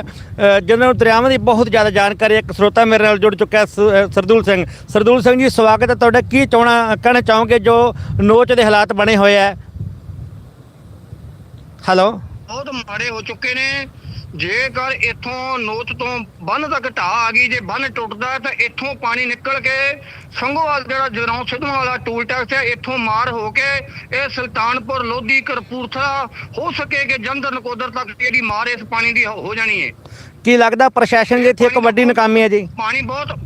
A: ਜਿਹਨਾਂ ਨੂੰ ਦਰਿਆਵਾਂ ਦੀ ਬਹੁਤ ਜ਼ਿਆਦਾ ਜਾਣਕਾਰੀ ਇੱਕ ਸਰੋਤਾ ਮੇਰੇ ਨਾਲ ਜੁੜ ਚੁੱਕਾ ਸਰਦੂਲ ਸਿੰਘ। ਸਰਦੂਲ ਸਿੰਘ ਜੀ, ਸਵਾਗਤ ਹੈ ਤੁਹਾਡਾ। ਕੀ ਚਾਹਣਾ, ਕਹਿਣਾ ਚਾਹੋਗੇ ਜੋ ਨੋਚ ਦੇ ਹਾਲਾਤ ਬਣੇ ਹੋਏ ਹੈ? ਹੈਲੋ
C: ਬਹੁਤ ਮਾੜੇ ਹੋ ਚੁੱਕੇ ਨੇ। ਜੇਕਰ ਇੱਥੋਂ ਨੋਚ ਤੋਂ ਬੰਨ ਤੱਕ ਢਾਹ ਆ ਗਈ ਜੇ ਬੰਨ ਟੁੱਟਦਾ ਤਾਂ ਇੱਥੋਂ ਪਾਣੀ ਨਿਕਲ ਕੇ ਸੰਗੋਵਾਲ ਜਿਹੜਾ ਜਗਰਾਉਂ ਸਿੱਧਵਾਂ ਵਾਲਾ ਟੂਲ ਟੈਕਸ ਹੈ ਇੱਥੋਂ ਮਾਰ ਹੋ ਕੇ ਇਹ ਸੁਲਤਾਨਪੁਰ ਲੋਧੀ ਕਰਪੂਰਥਲਾ ਹੋ ਸਕੇ ਕਿ ਜੰਦਰ ਨਕੋਦਰ ਤੱਕ ਜਿਹੜੀ ਮਾਰ ਇਸ ਪਾਣੀ ਦੀ ਹੋ ਜਾਣੀ ਹੈ।
A: ਕੀ ਲੱਗਦਾ ਪ੍ਰਸ਼ਾਸਨ ਦੀ ਇੱਥੇ ਇੱਕ ਵੱਡੀ ਨਾਕਾਮੀ ਹੈ ਜੀ?
C: ਪਾਣੀ ਬਹੁਤ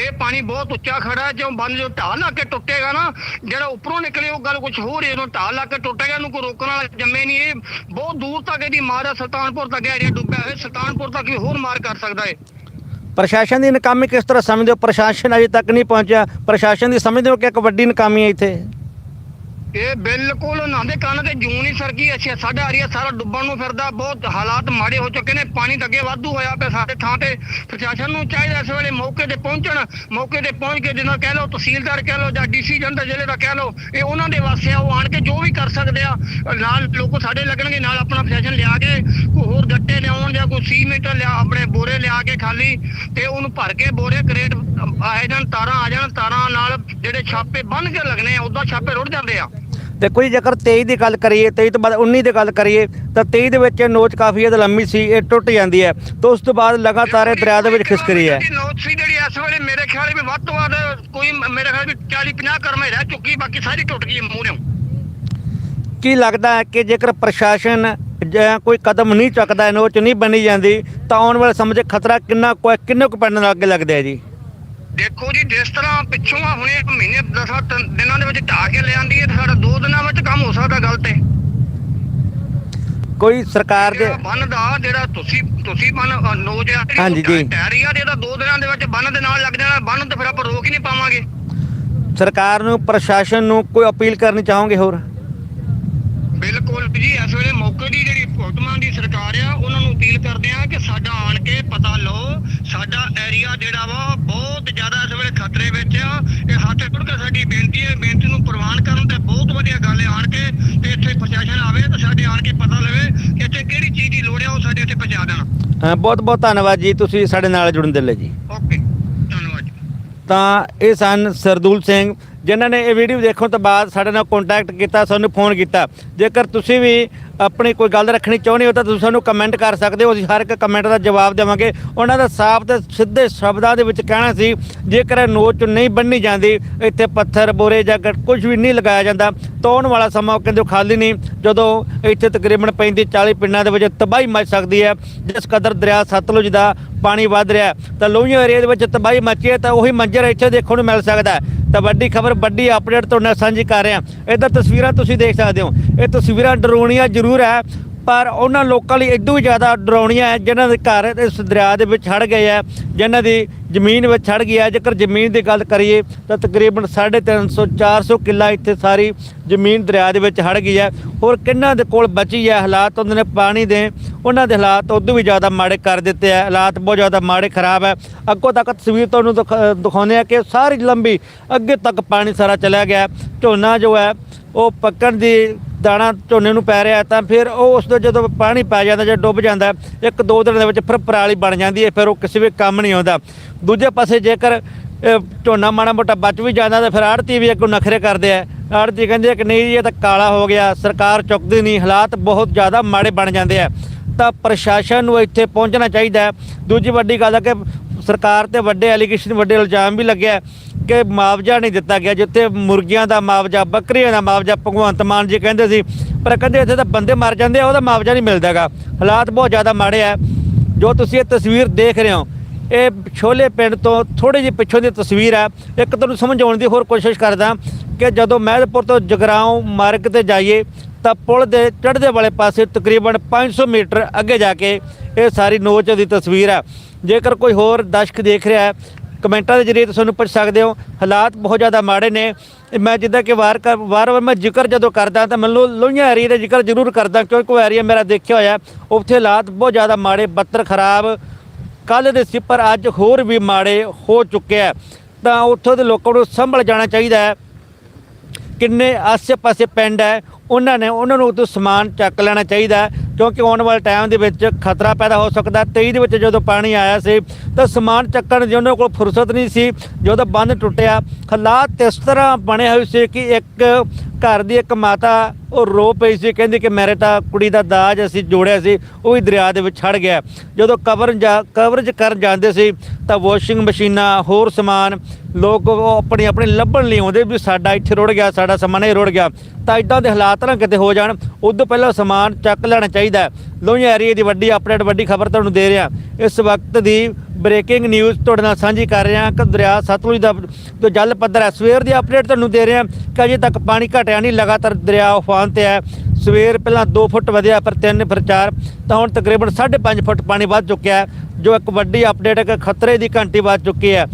C: ਇਹ ਪਾਣੀ ਬਹੁਤ ਉੱਚਾ ਖੜਾ ਹੈ ਜਦੋਂ ਬੰਨ ਜੋ ਢਾਹ ਲਾ ਕੇ ਟੁੱਟੇਗਾ ਨਾ, ਜਿਹੜਾ ਉੱਪਰੋਂ ਨਿਕਲੇ ਉਹ ਗੱਲ ਕੁਝ ਹੋਰ ਹੈ ਢਾਹ ਲਾ ਕੇ ਟੁੱਟੇਗਾ, ਇਹਨੂੰ ਕੋਈ ਰੋਕਣ ਵਾਲਾ ਜੰਮੇ ਨਹੀਂ ਇਹ। ਬਹੁਤ ਦੂਰ ਤੱਕ ਇਹਦੀ ਮਾਰ ਹੈ ਸੁਲਤਾਨਪੁਰ ਤੱਕ ਏਰੀਆ ਡੁੱਬਿਆ ਹੋਇਆ, ਸੁਲਤਾਨਪੁਰ ਤੱਕ ਵੀ ਹੋਰ ਮਾਰ ਕਰ ਸਕਦਾ ਹੈ
A: ਪ੍ਰਸ਼ਾਸਨ ਦੀ ਨਕਾਮੀ ਕਿਸ ਤਰ੍ਹਾਂ ਸਮਝਦੇ ਹੋ? ਪ੍ਰਸ਼ਾਸਨ ਅਜੇ ਤੱਕ ਨਹੀਂ ਪਹੁੰਚਿਆ। ਪ੍ਰਸ਼ਾਸਨ ਦੀ ਸਮਝਦੇ ਹੋ ਕਿ ਇੱਕ ਵੱਡੀ ਨਕਾਮੀ ਹੈ ਇੱਥੇ?
C: ਇਹ ਬਿਲਕੁਲ ਉਹਨਾਂ ਦੇ ਕੰਨ ਤੇ ਜੂਨ ਹੀ ਸਰਕੀ ਅੱਛਾ ਸਾਡਾ ਏਰੀਆ ਸਾਰਾ ਡੁੱਬਣ ਨੂੰ ਫਿਰਦਾ, ਬਹੁਤ ਹਾਲਾਤ ਮਾੜੇ ਹੋ ਚੁੱਕੇ ਨੇ, ਪਾਣੀ ਤਾਂ ਅੱਗੇ ਵਾਧੂ ਹੋਇਆ ਪਿਆ ਸਾਡੇ ਥਾਂ ਤੇ, ਪ੍ਰਸ਼ਾਸਨ ਨੂੰ ਚਾਹੀਦਾ ਇਸ ਵੇਲੇ ਮੌਕੇ ਤੇ ਪਹੁੰਚਣ, ਮੌਕੇ ਤੇ ਪਹੁੰਚ ਕੇ ਜਿੰਨਾ ਕਹਿ ਲਓ, ਤਹਿਸੀਲਦਾਰ ਕਹਿ ਲਓ ਜਾਂ ਡੀਸੀ ਜੰਦਰ ਜ਼ਿਲ੍ਹੇ ਦਾ ਕਹਿ ਲਓ, ਇਹ ਉਹਨਾਂ ਦੇ ਵਾਸਤੇ ਆ, ਉਹ ਆਣ ਕੇ ਜੋ ਵੀ ਕਰ ਸਕਦੇ ਆ, ਨਾਲ ਲੋਕ ਸਾਡੇ ਲੱਗਣਗੇ, ਨਾਲ ਆਪਣਾ ਪ੍ਰਸ਼ਾਸਨ ਲਿਆ ਕੇ, ਕੋਈ ਹੋਰ ਗੱਟੇ ਲਿਆਉਣ ਜਾਂ ਕੋਈ ਸੀਮੈਂਟ ਲਿਆ, ਆਪਣੇ ਬੋਰੇ ਲਿਆ ਕੇ ਖਾਲੀ, ਤੇ ਉਹਨੂੰ ਭਰ ਕੇ ਬੋਰੇ, ਕਰੇਟ, ਆ ਜਾਣ, ਤਾਰਾਂ ਆ ਜਾਣ, ਤਾਰਾਂ ਨਾਲ ਜਿਹੜੇ ਛਾਪੇ ਬੰਨ ਕੇ ਲੱਗਣੇ ਆ ਉਦਾਂ ਛਾਪੇ ਰੁੜ ਜਾਂਦੇ ਆ।
A: ਦੇਖੋ ਜੀ ਜੇਕਰ 23 ਦੀ ਗੱਲ ਕਰੀਏ 23 ਤੋਂ ਬਾਅਦ 19 ਦੀ ਗੱਲ ਕਰੀਏ ਤਾਂ 23 ਦੇ ਵਿੱਚ ਨੋਚ ਕਾਫੀ ਜ਼ਿਆਦਾ ਲੰਮੀ ਸੀ ਇਹ ਟੁੱਟ ਜਾਂਦੀ ਹੈ। ਤਾਂ ਉਸ ਤੋਂ ਬਾਅਦ ਲਗਾਤਾਰ ਇਹ ਦਰਿਆ ਦੇ ਵਿੱਚ ਖਿਸਕ ਰਹੀ ਹੈ
C: ਨੋਟ ਸੀ ਜਿਹੜੀ ਇਸ ਵੇਲੇ ਮੇਰੇ ਖਿਆਲ ਵੀ ਵੱਧ ਤੋਂ ਵੱਧ ਕੋਈ ਮ- ਮੇਰੇ ਖਿਆਲ ਵੀ 40 50 ਕਰਮੇ ਰਹਿ ਚੁੱਕੀ ਬਾਕੀ ਸਾਰੀ ਟੁੱਟ ਗਈ ਮੂਹਰੋਂ
A: ਕੀ ਲੱਗਦਾ ਹੈ ਕਿ ਜੇਕਰ ਪ੍ਰਸ਼ਾਸਨ ਜਾਂ ਕੋਈ ਕਦਮ ਨਹੀਂ ਚੱਕਦਾ ਇਹ ਨੋਚ ਨਹੀਂ ਬਣੀ ਜਾਂਦੀ ਤਾਂ ਆਉਣ ਵਾਲੇ ਸਮੇਂ 'ਚ ਖਤਰਾ ਕਿੰਨਾ ਕੁ ਹੈ, ਕਿੰਨੇ ਕੁ ਪੈਣ ਲੱਗੇ ਲੱਗਦਾ ਹੈ ਜੀ?
C: ਦੇਖੋ ਜੀ ਜਿਸ ਤਰ੍ਹਾਂ ਪਿੱਛੋਂ ਆ ਹੁਣੇ ਮਹੀਨੇ ਦਸਾਂ ਤਿੰਨ ਦਿਨਾਂ ਦੇ ਵਿੱਚ ਢਾਹ ਕੇ ਲੈ ਆਂਦੀ ਹੈ ਤੇ ਸਾਡਾ ਦੋ ਦਿਨਾਂ ਵਿੱਚ ਕੰਮ ਹੋ ਸਕਦਾ ਗੱਲ ਤੇ।
A: ਕੋਈ ਸਰਕਾਰ ਦੇ
C: ਜਿਹੜਾ ਬੰਨ ਦਾ ਜਿਹੜਾ ਤੁਸੀਂ ਤੁਸੀਂ ਬੰਨ ਨੋਜ ਆ
A: ਹਾਂਜੀ ਜੀ।
C: ਟੈਰੀ ਆ ਜਿਹੜਾ ਦੋ ਦਿਨਾਂ ਦੇ ਵਿੱਚ ਬੰਨ ਦੇ ਨਾਲ ਲੱਗ ਜਾਣਾ ਬੰਨ ਤੇ ਫਿਰ ਆਪਾਂ ਰੋਕ ਹੀ ਨਹੀਂ ਪਾਵਾਂਗੇ।
A: ਸਰਕਾਰ ਨੂੰ ਪ੍ਰਸ਼ਾਸਨ ਨੂੰ ਕੋਈ ਅਪੀਲ ਕਰਨੀ ਚਾਹੋਗੇ ਹੋਰ?
C: ਬਿਲਕੁਲ ਜੀ ਇਸ ਵੇਲੇ ਮੌਕੇ ਦੀ ਜਿਹੜੀ ਭਗਤਮਾਨ ਦੀ ਸਰਕਾਰ ਆ ਉਹਨਾਂ ਨੂੰ ਅਪੀਲ ਕਰਦੇ ਆ ਕਿ ਸਾਡਾ ਆਣ ਕੇ ਪਤਾ ਲਓ ਸਾਡਾ ਏਰੀਆ ਜਿਹੜਾ ਵਾ ਬਹੁਤ ਜ਼ਿਆਦਾ ਇਸ ਵੇਲੇ ਖਤਰੇ ਵਿੱਚ ਆ। ਇਹ ਹੱਥ ਜੋੜ ਕੇ ਸਾਡੀ ਬੇਨਤੀ ਹੈ ਬੇਨਤੀ ਨੂੰ ਪ੍ਰਵਾਨ ਕਰਨ ਤੇ ਬਹੁਤ ਵਧੀਆ ਗੱਲ ਹੈ ਆਣ ਕੇ ਤੇ ਇੱਥੇ ਪ੍ਰਸ਼ਾਸਨ ਆਵੇ ਤੇ ਸਾਡੇ ਆਣ ਕੇ ਪਤਾ ਲਵੇ ਕਿ ਇੱਥੇ ਕਿਹੜੀ ਚੀਜ਼ ਦੀ ਲੋੜ ਹੈ ਉਹ ਸਾਡੇ ਇੱਥੇ ਪਹੁੰਚਾ ਦੇਣ।
A: ਬਹੁਤ ਬਹੁਤ ਧੰਨਵਾਦ ਜੀ ਤੁਸੀਂ ਸਾਡੇ ਨਾਲ ਜੁੜਨ ਦੇ ਲਈ ਜੀ।
C: ਓਕੇ ਧੰਨਵਾਦ ਜੀ।
A: ਤਾਂ ਇਹ ਸਨ ਸਰਦੂਲ ਸਿੰਘ ਜਿਨ੍ਹਾਂ ਨੇ ਇਹ ਵੀਡੀਓ ਦੇਖਣ ਤੋਂ ਬਾਅਦ ਸਾਡੇ ਨਾਲ ਕੰਟੈਕਟ ਕੀਤਾ, ਸਾਨੂੰ ਫੋਨ ਕੀਤਾ। ਜੇਕਰ ਤੁਸੀਂ ਵੀ ਆਪਣੀ ਕੋਈ ਗੱਲ ਰੱਖਣੀ ਚਾਹੁੰਦੇ ਹੋ ਤਾਂ ਤੁਸੀਂ ਸਾਨੂੰ ਕਮੈਂਟ ਕਰ ਸਕਦੇ ਹੋ। ਅਸੀਂ ਹਰ ਇੱਕ ਕਮੈਂਟ ਦਾ ਜਵਾਬ ਦੇਵਾਂਗੇ। ਉਹਨਾਂ ਦਾ ਸਾਫ਼ ਤੇ ਸਿੱਧੇ ਸ਼ਬਦਾਂ ਦੇ ਵਿੱਚ ਕਹਿਣਾ ਸੀ, ਜੇਕਰ ਇਹ ਨੋਚ ਨਹੀਂ ਬੰਨੀ ਜਾਂਦੀ, ਇੱਥੇ ਪੱਥਰ, ਬੋਰੇ ਜਾਂ ਕੁਝ ਵੀ ਨਹੀਂ ਲਗਾਇਆ ਜਾਂਦਾ ਤਾਂ ਆਉਣ ਵਾਲਾ ਸਮਾਂ ਉਹ ਕਹਿੰਦੇ ਉਹ ਖਾਲੀ ਨਹੀਂ। ਜਦੋਂ ਇੱਥੇ ਤਕਰੀਬਨ 35 40 ਪਿੰਡਾਂ ਦੇ ਵਿੱਚ ਤਬਾਹੀ ਮਚ ਸਕਦੀ ਹੈ, ਜਿਸ ਕਦਰ ਦਰਿਆ ਸਤਲੁਜ ਦਾ ਪਾਣੀ ਵੱਧ ਰਿਹਾ ਤਾਂ ਲੋਹੀਆਂ ਏਰੀਆ ਦੇ ਵਿੱਚ ਤਬਾਹੀ ਮੱਚੀ ਹੈ, ਤਾਂ ਉਹੀ ਮੰਜ਼ਰ ਇੱਥੇ ਦੇਖਣ ਨੂੰ ਮਿਲ ਸਕਦਾ ਹੈ। ਤਾਂ ਵੱਡੀ ਖਬਰ, ਵੱਡੀ ਅਪਡੇਟ ਤੁਹਾਡੇ ਨਾਲ ਸਾਂਝੀ ਕਰ ਰਿਹਾ। ਹਾਂ ਤਸਵੀਰਾਂ ਤੁਸੀਂ ਦੇਖ ਸਕਦੇ ਹੋ। ਇਹ ਤਸਵੀਰਾਂ ਡਰਾਉਣੀਆਂ ਜ਼ਰੂਰ ਹੈ, ਪਰ ਉਹਨਾਂ ਲੋਕਾਂ ਲਈ ਇਦੋਂ ਵੀ ਜ਼ਿਆਦਾ ਡਰਾਉਣੀਆਂ ਹੈ, ਜਿਨ੍ਹਾਂ ਦੇ ਘਰ ਇਸ ਦਰਿਆ ਦੇ ਵਿੱਚ ਛੜ ਗਏ ਹੈ, ਜਿਨ੍ਹਾਂ ਦੀ ਜ਼ਮੀਨ ਵਿੱਚ ਛੜ ਗਈ ਹੈ। ਜੇਕਰ ਜ਼ਮੀਨ ਦੀ ਗੱਲ ਕਰੀਏ, ਤਾਂ ਤਕਰੀਬਨ 350 400 ਕਿੱਲਾ ਇੱਥੇ ਸਾਰੀ ਜ਼ਮੀਨ ਦਰਿਆ ਦੇ ਵਿੱਚ ਹੜ ਗਈ ਹੈ। ਹੋਰ ਕਿੰਨਾਂ ਦੇ ਕੋਲ ਬਚੀ ਹੈ ਹਾਲਾਤ, ਉਹਨਾਂ ਨੇ ਪਾਣੀ ਦੇ, ਉਹਨਾਂ ਦੇ ਹਾਲਾਤ ਉਦੋਂ ਵੀ ਜ਼ਿਆਦਾ ਮਾੜੇ ਕਰ ਦਿੱਤੇ ਹੈ। ਹਾਲਾਤ ਬਹੁਤ ਜ਼ਿਆਦਾ ਮਾੜੇ, ਖਰਾਬ ਹੈ। ਅੱਗੋਂ ਤੱਕ ਤਸਵੀਰ ਤੁਹਾਨੂੰ ਦਿਖ- ਦਿਖਾਉਂਦੇ ਆ ਕਿ ਸਾਰੀ ਲੰਬੀ ਅੱਗੇ ਤੱਕ ਪਾਣੀ ਸਾਰਾ ਚਲਾ ਗਿਆ ਝੋਨਾ ਜੋ ਹੈ, ਉਹ ਪੱਕਣ ਦੀ ਦਾਣਾ ਝੋਨੇ ਨੂੰ ਪੈ ਰਿਹਾ ਤਾਂ ਫਿਰ ਉਹ ਉਸ ਤੋਂ ਜਦੋਂ ਪਾਣੀ ਪੈ ਜਾਂਦਾ, ਜਾਂ ਡੁੱਬ ਜਾਂਦਾ, ਇੱਕ ਦੋ ਦਿਨ ਦੇ ਵਿੱਚ ਫਿਰ ਪਰਾਲੀ ਬਣ ਜਾਂਦੀ ਹੈ, ਫਿਰ ਉਹ ਕਿਸੇ ਵੀ ਕੰਮ ਨਹੀਂ ਆਉਂਦਾ। ਦੂਜੇ ਪਾਸੇ ਜੇਕਰ ਝੋਨਾ ਮਾੜਾ ਮੋਟਾ ਬਚ ਵੀ ਜਾਂਦਾ, ਤਾਂ ਫਿਰ ਆੜਤੀ ਵੀ ਅੱਗੋਂ ਨਖਰੇ ਕਰਦੇ ਆ। ਆੜਤੀ ਕਹਿੰਦੇ ਆ ਕਿ ਨਹੀਂ ਜੀ, ਇਹ ਤਾਂ ਕਾਲਾ ਹੋ ਗਿਆ, ਸਰਕਾਰ ਚੁੱਕਦੀ ਨਹੀਂ, ਹਾਲਾਤ ਬਹੁਤ ਜ਼ਿਆਦਾ ਮਾੜੇ ਬਣ ਜਾਂਦੇ ਆ। ਤਾਂ ਪ੍ਰਸ਼ਾਸਨ ਨੂੰ ਇੱਥੇ ਪਹੁੰਚਣਾ ਚਾਹੀਦਾ ਦੂਜੀ ਵੱਡੀ ਗੱਲ ਹੈ ਕਿ ਸਰਕਾਰ ਤੇ ਵੱਡੇ ਐਲੀਗੇਸ਼ਨ ਵੱਡੇ ਇਲਜ਼ਾਮ ਵੀ ਲੱਗਿਆ ਕਿ ਮੁਆਵਜ਼ਾ ਨਹੀਂ ਦਿੱਤਾ ਗਿਆ, ਜਿੱਥੇ ਮੁਰਗੀਆਂ ਦਾ ਮੁਆਵਜ਼ਾ, ਬੱਕਰੀਆਂ ਦਾ ਮੁਆਵਜ਼ਾ ਭਗਵੰਤ ਮਾਨ ਜੀ ਕਹਿੰਦੇ ਸੀ, ਪਰ ਕਹਿੰਦੇ ਇੱਥੇ ਤਾਂ ਬੰਦੇ ਮਰ ਜਾਂਦੇ ਆ, ਉਹਦਾ ਮੁਆਵਜ਼ਾ ਨਹੀਂ ਮਿਲਦਾਗਾ ਹਾਲਾਤ ਬਹੁਤ ਜ਼ਿਆਦਾ ਮਾੜੇ ਆ। ਜੋ ਤੁਸੀਂ ਇਹ ਤਸਵੀਰ ਦੇਖ ਰਹੇ ਹੋ, ਇਹ ਛੋਲੇ ਪਿੰਡ ਤੋਂ ਥੋੜੀ ਜਿਹੀ ਪਿੱਛੋਂ ਦੀ ਤਸਵੀਰ ਹੈ ਇੱਕ ਤੁਹਾਨੂੰ ਸਮਝਾਉਣ ਦੀ ਹੋਰ ਕੋਸ਼ਿਸ਼ ਕਰਦਾ ਕਿ ਜਦੋਂ ਮਹਿਦਪੁਰ ਤੋਂ ਜਗਰਾਉਂ ਮਾਰਗ ਤੇ ਜਾਈਏ, ਤਾਂ ਪੁਲ ਦੇ ਚੜ੍ਹਦੇ ਵਾਲੇ ਪਾਸੇ ਤਕਰੀਬਨ 500 ਮੀਟਰ ਅੱਗੇ ਜਾ ਕੇ ਇਹ ਸਾਰੀ ਨੋਚ ਦੀ ਤਸਵੀਰ ਹੈ ਜੇਕਰ ਕੋਈ ਹੋਰ ਦਰਸ਼ਕ ਦੇਖ ਰਿਹਾ ਹੈ, ਕਮੈਂਟਾਂ ਦੇ ਜ਼ਰੀਏ ਤੁਸੀਂ ਪੁੱਛ ਸਕਦੇ ਹੋ। ਹਾਲਾਤ ਬਹੁਤ ਜ਼ਿਆਦਾ ਮਾੜੇ ਨੇ। ਮੈਂ ਜਿੱਦਾਂ ਕਿ ਵਾਰ ਵਾਰ ਵਾਰ ਮੈਂ ਜ਼ਿਕਰ ਜਦੋਂ ਕਰਦਾ ਤਾਂ ਮੈਨੂੰ ਲੋਹੀਆਂ ਏਰੀਆ ਦਾ ਜ਼ਿਕਰ ਜ਼ਰੂਰ ਕਰਦਾ, ਕਿਉਂਕਿ ਉਹ ਏਰੀਆ ਮੇਰਾ ਦੇਖਿਆ ਹੋਇਆ ਉੱਥੇ ਹਾਲਾਤ ਬਹੁਤ ਜ਼ਿਆਦਾ ਮਾੜੇ ਬੱਤਰ ਖਰਾਬ। ਕੱਲ ਦੇ ਸਿਪਰ ਅੱਜ ਹੋਰ ਵੀ ਮਾੜੇ ਹੋ ਚੁੱਕਿਆ ਹੈ। ਤਾਂ ਉੱਥੋਂ ਦੇ ਲੋਕਾਂ ਨੂੰ ਸੰਭਲ ਜਾਣਾ ਚਾਹੀਦਾ ਹੈ। ਕਿੰਨੇ ਆਸੇ-ਪਾਸੇ ਪਿੰਡ ਹੈ, ਉਹਨਾਂ ਨੇ ਉਹਨਾਂ ਨੂੰ ਉਦੋਂ ਸਮਾਨ ਚੱਕ ਲੈਣਾ ਚਾਹੀਦਾ ਕਿਉਂਕਿ ਆਉਣ ਵਾਲੇ ਟਾਈਮ ਦੇ ਵਿੱਚ ਖਤਰਾ ਪੈਦਾ ਹੋ ਸਕਦਾ। 23 ਦੇ ਵਿੱਚ ਜਦੋਂ ਪਾਣੀ ਆਇਆ ਸੀ, ਤਾਂ ਸਮਾਨ ਚੱਕਣ ਦੀ ਉਹਨਾਂ ਕੋਲ ਫੁਰਸਤ ਨਹੀਂ ਸੀ। ਜਦੋਂ ਬੰਦ ਟੁੱਟਿਆ, ਹਾਲਾਤ ਇਸ ਤਰ੍ਹਾਂ ਬਣੇ ਹੋਏ ਸੀ ਕਿ ਇੱਕ ਘਰ ਦੀ ਇੱਕ ਮਾਤਾ ਉਹ ਰੋ ਪਈ ਸੀ। ਕਹਿੰਦੀ ਕਿ ਮੇਰੇ ਤਾਂ ਕੁੜੀ ਦਾ ਦਾਜ ਅਸੀਂ ਜੋੜਿਆ ਸੀ, ਉਹ ਵੀ ਦਰਿਆ ਦੇ ਵਿੱਚ ਛੜ ਗਿਆ। ਜਦੋਂ ਕਵਰ ਜਾ ਕਵਰੇਜ ਕਰਨ ਜਾਂਦੇ ਸੀ, ਤਾਂ ਵਾਸ਼ਿੰਗ ਮਸ਼ੀਨਾਂ, ਹੋਰ ਸਮਾਨ, ਲੋਕ ਉਹ ਆਪਣੀ ਆਪਣੀ ਲੱਭਣ ਲਈ ਆਉਂਦੇ ਵੀ ਸਾਡਾ ਇੱਥੇ ਰੁੜ ਗਿਆ, ਸਾਡਾ ਸਮਾਨ ਇਹ ਰੁੜ ਗਿਆ। ਤਾਂ ਇਦਾਂ ਦੇ ਹਾਲਾਤ ਨਾ ਕਿਤੇ ਹੋ ਜਾਣ। ਉਦੋਂ ਪਹਿਲਾਂ ਸਮਾਨ ਚੱਕ ਲੈਣਾ ਚਾਹੀਦਾ ਹੈ। ਲੋਹੀਆਂ ਏਰੀਏ ਦੀ ਵੱਡੀ ਅਪਡੇਟ ਵੱਡੀ ਖਬਰ ਤੁਹਾਨੂੰ ਦੇ ਰਿਹਾ। ਇਸ ਵਕਤ ਦੀ ਬ੍ਰੇਕਿੰਗ ਨਿਊਜ਼ ਤੁਹਾਡੇ ਨਾਲ ਸਾਂਝੀ ਕਰ ਰਿਹਾ ਕਿ ਦਰਿਆ ਸਤਲੁਜ ਦਾ ਜੋ ਜਲ ਪੱਧਰ ਹੈ, ਸਵੇਰ ਦੀ ਅਪਡੇਟ ਤੁਹਾਨੂੰ ਦੇ ਰਿਹਾ ਕਿ ਅਜੇ ਤੱਕ ਪਾਣੀ ਘਟਿਆ ਨਹੀਂ, ਲਗਾਤਾਰ ਦਰਿਆ ਉਫਾਨ ਤੇ ਹੈ। ਸਵੇਰ ਪਹਿਲਾਂ 2 ਫੁੱਟ ਵਧਿਆ ਫਿਰ 3 ਫਿਰ 4 ਤਾਂ ਹੁਣ ਤਕਰੀਬਨ 5.5 ਫੁੱਟ ਪਾਣੀ ਵੱਧ ਚੁੱਕਿਆ ਹੈ, ਜੋ ਇੱਕ ਵੱਡੀ ਅਪਡੇਟ ਹੈ ਕਿ ਖਤਰੇ ਦੀ ਘੰਟੀ ਵੱਧ ਚੁੱਕੀ ਹੈ।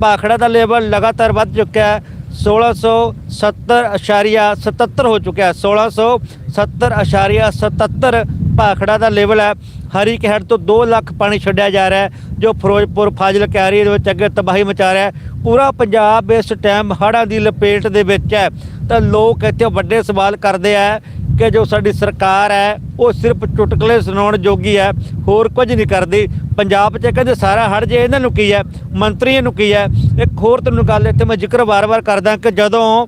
A: ਭਾਖੜਾ ਦਾ ਲੈਵਲ ਲਗਾਤਾਰ ਵੱਧ ਚੁੱਕਿਆ ਹੈ। 1670.77 ਹੋ ਚੁੱਕਿਆ। ਹੈ 1670.77 ਭਾਖੜਾ ਦਾ ਲੈਵਲ ਹੈ। ਹਰੀ ਕਹਿੜ ਤੋਂ 2 ਲੱਖ ਪਾਣੀ ਛੱਡਿਆ ਜਾ ਰਿਹਾ ਹੈ, ਜੋ ਫਿਰੋਜ਼ਪੁਰ ਫਾਜ਼ਿਲ ਏਰੀਏ ਦੇ ਵਿੱਚ ਅੱਗੇ ਤਬਾਹੀ ਮਚਾ ਰਿਹਾ ਹੈ। ਪੂਰਾ ਪੰਜਾਬ ਇਸ ਟਾਈਮ ਹੜ੍ਹਾਂ ਦੀ ਲਪੇਟ ਦੇ ਵਿੱਚ ਹੈ। ਤਾਂ ਲੋਕ ਇੱਥੇ ਵੱਡੇ ਸਵਾਲ ਕਰਦੇ ਆ ਕਿ ਜੋ ਸਾਡੀ ਸਰਕਾਰ ਹੈ, ਉਹ ਸਿਰਫ ਚੁਟਕਲੇ ਸੁਣਾਉਣ ਜੋਗੀ ਹੈ, ਹੋਰ ਕੁਝ ਨਹੀਂ ਕਰਦੀ। ਪੰਜਾਬ 'ਚ ਕਹਿੰਦੇ ਸਾਰਾ ਹੜ ਜੇ ਇਹਨਾਂ ਨੂੰ ਕੀ ਹੈ? ਮੰਤਰੀਆਂ ਨੂੰ ਕੀ ਹੈ? ਇੱਕ ਹੋਰ ਤੁਹਾਨੂੰ ਗੱਲ ਇੱਥੇ ਮੈਂ ਜ਼ਿਕਰ ਵਾਰ-ਵਾਰ ਕਰਦਾ ਕਿ ਜਦੋਂ